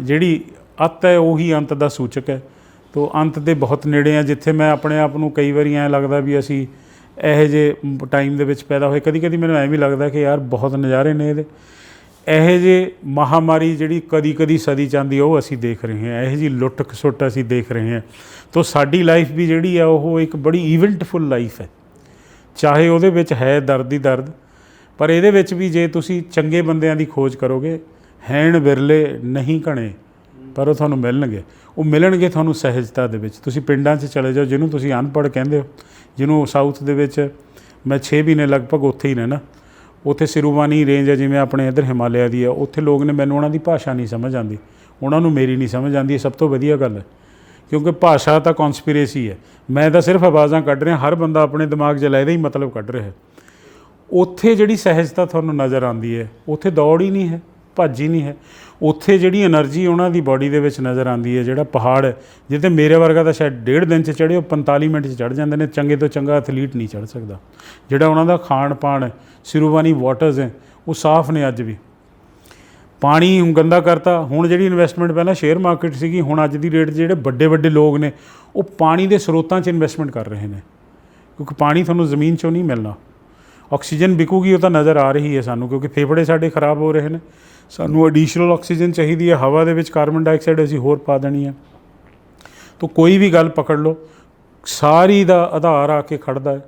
ਜਿਹੜੀ ਅੱਤ ਹੈ ਉਹੀ ਅੰਤ ਦਾ ਸੂਚਕ ਹੈ। ਤੋ ਅੰਤ ਦੇ ਬਹੁਤ ਨੇੜੇ ਆ, ਜਿੱਥੇ ਮੈਂ ਆਪਣੇ ਆਪ ਨੂੰ ਕਈ ਵਾਰੀ ਐਂ ਲੱਗਦਾ ਵੀ ਅਸੀਂ ਇਹੋ ਜਿਹੇ ਟਾਈਮ ਦੇ ਵਿੱਚ ਪੈਦਾ ਹੋਏ। ਕਦੀ ਕਦੀ ਮੈਨੂੰ ਐਂ ਵੀ ਲੱਗਦਾ ਕਿ ਯਾਰ ਬਹੁਤ ਨਜ਼ਾਰੇ ਨੇ ਇਹਦੇ। ਇਹੋ ਜਿਹੇ ਮਹਾਮਾਰੀ ਜਿਹੜੀ ਕਦੀ ਕਦੀ ਸਦੀ ਜਾਂਦੀ ਉਹ ਅਸੀਂ ਦੇਖ ਰਹੇ ਹਾਂ। ਇਹੋ ਜਿਹੀ ਲੁੱਟ ਖਸੁੱਟ ਅਸੀਂ ਦੇਖ ਰਹੇ ਹਾਂ। ਤੋ ਸਾਡੀ ਲਾਈਫ ਵੀ ਜਿਹੜੀ ਆ, ਉਹ ਇੱਕ ਬੜੀ ਇਵੈਂਟਫੁਲ ਲਾਈਫ ਹੈ। ਚਾਹੇ ਉਹਦੇ ਵਿੱਚ ਹੈ ਦਰਦ ਹੀ ਦਰਦ, ਪਰ ਇਹਦੇ ਵਿੱਚ ਵੀ ਜੇ ਤੁਸੀਂ ਚੰਗੇ ਬੰਦਿਆਂ ਦੀ ਖੋਜ ਕਰੋਗੇ, ਹੈਣ ਵਿਰਲੇ ਨਹੀਂ ਘਣੇ, ਪਰ ਉਹ ਤੁਹਾਨੂੰ ਮਿਲਣਗੇ। ਉਹ ਮਿਲਣਗੇ ਤੁਹਾਨੂੰ ਸਹਿਜਤਾ ਦੇ ਵਿੱਚ। ਤੁਸੀਂ ਪਿੰਡਾਂ 'ਚ ਚਲੇ ਜਾਓ, ਜਿਹਨੂੰ ਤੁਸੀਂ ਅਨਪੜ੍ਹ ਕਹਿੰਦੇ ਹੋ, ਜਿਹਨੂੰ ਸਾਊਥ ਦੇ ਵਿੱਚ ਮੈਂ 6 ਮਹੀਨੇ ਲਗਭਗ ਉੱਥੇ ਹੀ ਰਹਿਣਾ ਉੱਥੇ ਸਿਰੂਵਾਨੀ ਰੇਂਜ ਹੈ ਜਿਵੇਂ ਆਪਣੇ ਇੱਧਰ ਹਿਮਾਲਿਆ ਦੀ ਹੈ ਉੱਥੇ ਲੋਕ ਨੇ ਮੈਨੂੰ ਉਹਨਾਂ ਦੀ ਭਾਸ਼ਾ ਨਹੀਂ ਸਮਝ ਆਉਂਦੀ। ਉਹਨਾਂ ਨੂੰ ਮੇਰੀ ਨਹੀਂ ਸਮਝ ਆਉਂਦੀ, ਇਹ ਸਭ ਤੋਂ ਵਧੀਆ ਗੱਲ ਹੈ। ਕਿਉਂਕਿ ਭਾਸ਼ਾ ਤਾਂ ਕਨਸਪੀਰੇਸੀ ਹੈ। ਮੈਂ ਤਾਂ ਸਿਰਫ ਆਵਾਜ਼ਾਂ ਕੱਢ ਰਿਹਾ, ਹਰ ਬੰਦਾ ਆਪਣੇ ਦਿਮਾਗ 'ਚ ਲੈਦਾ ਹੀ ਮਤਲਬ ਕੱਢ ਰਿਹਾ ਉੱਥੇ ਜਿਹੜੀ ਸਹਿਜਤਾ ਤੁਹਾਨੂੰ ਨਜ਼ਰ ਆਉਂਦੀ ਹੈ, ਉੱਥੇ ਦੌੜ ਹੀ ਨਹੀਂ ਹੈ। ਭੱਜੀ ਨਹੀਂ ਹੈ। ਉੱਥੇ ਜਿਹੜੀ એનર્ਜੀ ਉਹਨਾਂ ਦੀ ਬਾਡੀ ਦੇ ਵਿੱਚ ਨਜ਼ਰ ਆਉਂਦੀ ਹੈ, ਜਿਹੜਾ ਪਹਾੜ ਹੈ ਜਿੱਤੇ ਮੇਰੇ ਵਰਗਾ ਤਾਂ ਸ਼ਾਇਦ ਡੇਢ ਦਿਨ 'ਚ ਚੜ੍ਹੇ ਉਹ 45 ਮਿੰਟ 'ਚ ਚੜ੍ਹ ਜਾਂਦੇ ਨੇ, ਚੰਗੇ ਤੋਂ ਚੰਗਾ ਐਥਲੀਟ ਨਹੀਂ ਚੜ੍ਹ ਸਕਦਾ। ਜਿਹੜਾ ਉਹਨਾਂ ਦਾ ਖਾਣ ਪਾਣ ਹੈ, ਸਿਰੂਵਾਨੀ ਵਾਟਰਸ ਹੈ, ਉਹ ਸਾਫ਼ ਨੇ ਅੱਜ ਵੀ। ਪਾਣੀ ਹੁਣ ਗੰਦਾ ਕਰਤਾ, ਹੁਣ ਜਿਹੜੀ ਇਨਵੈਸਟਮੈਂਟ ਪਹਿਲਾਂ ਸ਼ੇਅਰ ਮਾਰਕੀਟ ਸੀਗੀ, ਹੁਣ ਅੱਜ ਦੀ ਰੇਟ ਜਿਹੜੇ ਵੱਡੇ ਵੱਡੇ ਲੋਕ ਨੇ, ਉਹ ਪਾਣੀ ਦੇ ਸਰੋਤਾਂ 'ਚ ਇਨਵੈਸਟਮੈਂਟ ਕਰ ਰਹੇ ਨੇ। ਕਿਉਂਕਿ ਪਾਣੀ ਤੁਹਾਨੂੰ ਜ਼ਮੀਨ 'ਚੋਂ ਨਹੀਂ ਮਿਲਣਾ। ਆਕਸੀਜਨ ਵਿਕੂਗੀ, ਉਹ ਤਾਂ ਨਜ਼ਰ ਆ ਰਹੀ ਹੈ ਸਾਨੂੰ, ਕਿਉਂਕਿ ਫੇਫੜੇ ਸਾਡੇ ਖਰਾਬ ਹੋ ਰਹੇ ਨੇ। ਸਾਨੂੰ ਐਡੀਸ਼ਨਲ ਆਕਸੀਜਨ ਚਾਹੀਦੀ ਹੈ, ਹਵਾ ਦੇ ਵਿੱਚ ਕਾਰਬਨ ਡਾਈਆਕਸਾਈਡ ਅਸੀਂ ਹੋਰ ਪਾ ਦੇਣੀ ਹੈ। ਤਾਂ ਕੋਈ ਵੀ ਗੱਲ ਪਕੜ ਲਓ, ਸਾਰੀ ਦਾ ਆਧਾਰ ਆ ਕੇ ਖੜਦਾ ਹੈ।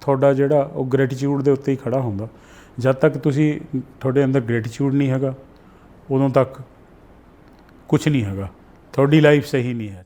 ਤੁਹਾਡਾ ਜਿਹੜਾ ਉਹ ਗ੍ਰੈਟੀਟਿਊਡ ਦੇ ਉੱਤੇ ਹੀ ਖੜਾ ਹੁੰਦਾ। ਜਦ ਤੱਕ ਤੁਸੀਂ ਤੁਹਾਡੇ ਅੰਦਰ ਗ੍ਰੈਟੀਟਿਊਡ ਨਹੀਂ ਹੈਗਾ, ਉਦੋਂ ਤੱਕ ਕੁਝ ਨਹੀਂ ਹੈਗਾ। ਤੁਹਾਡੀ ਲਾਈਫ ਸਹੀ ਨਹੀਂ ਹੈ।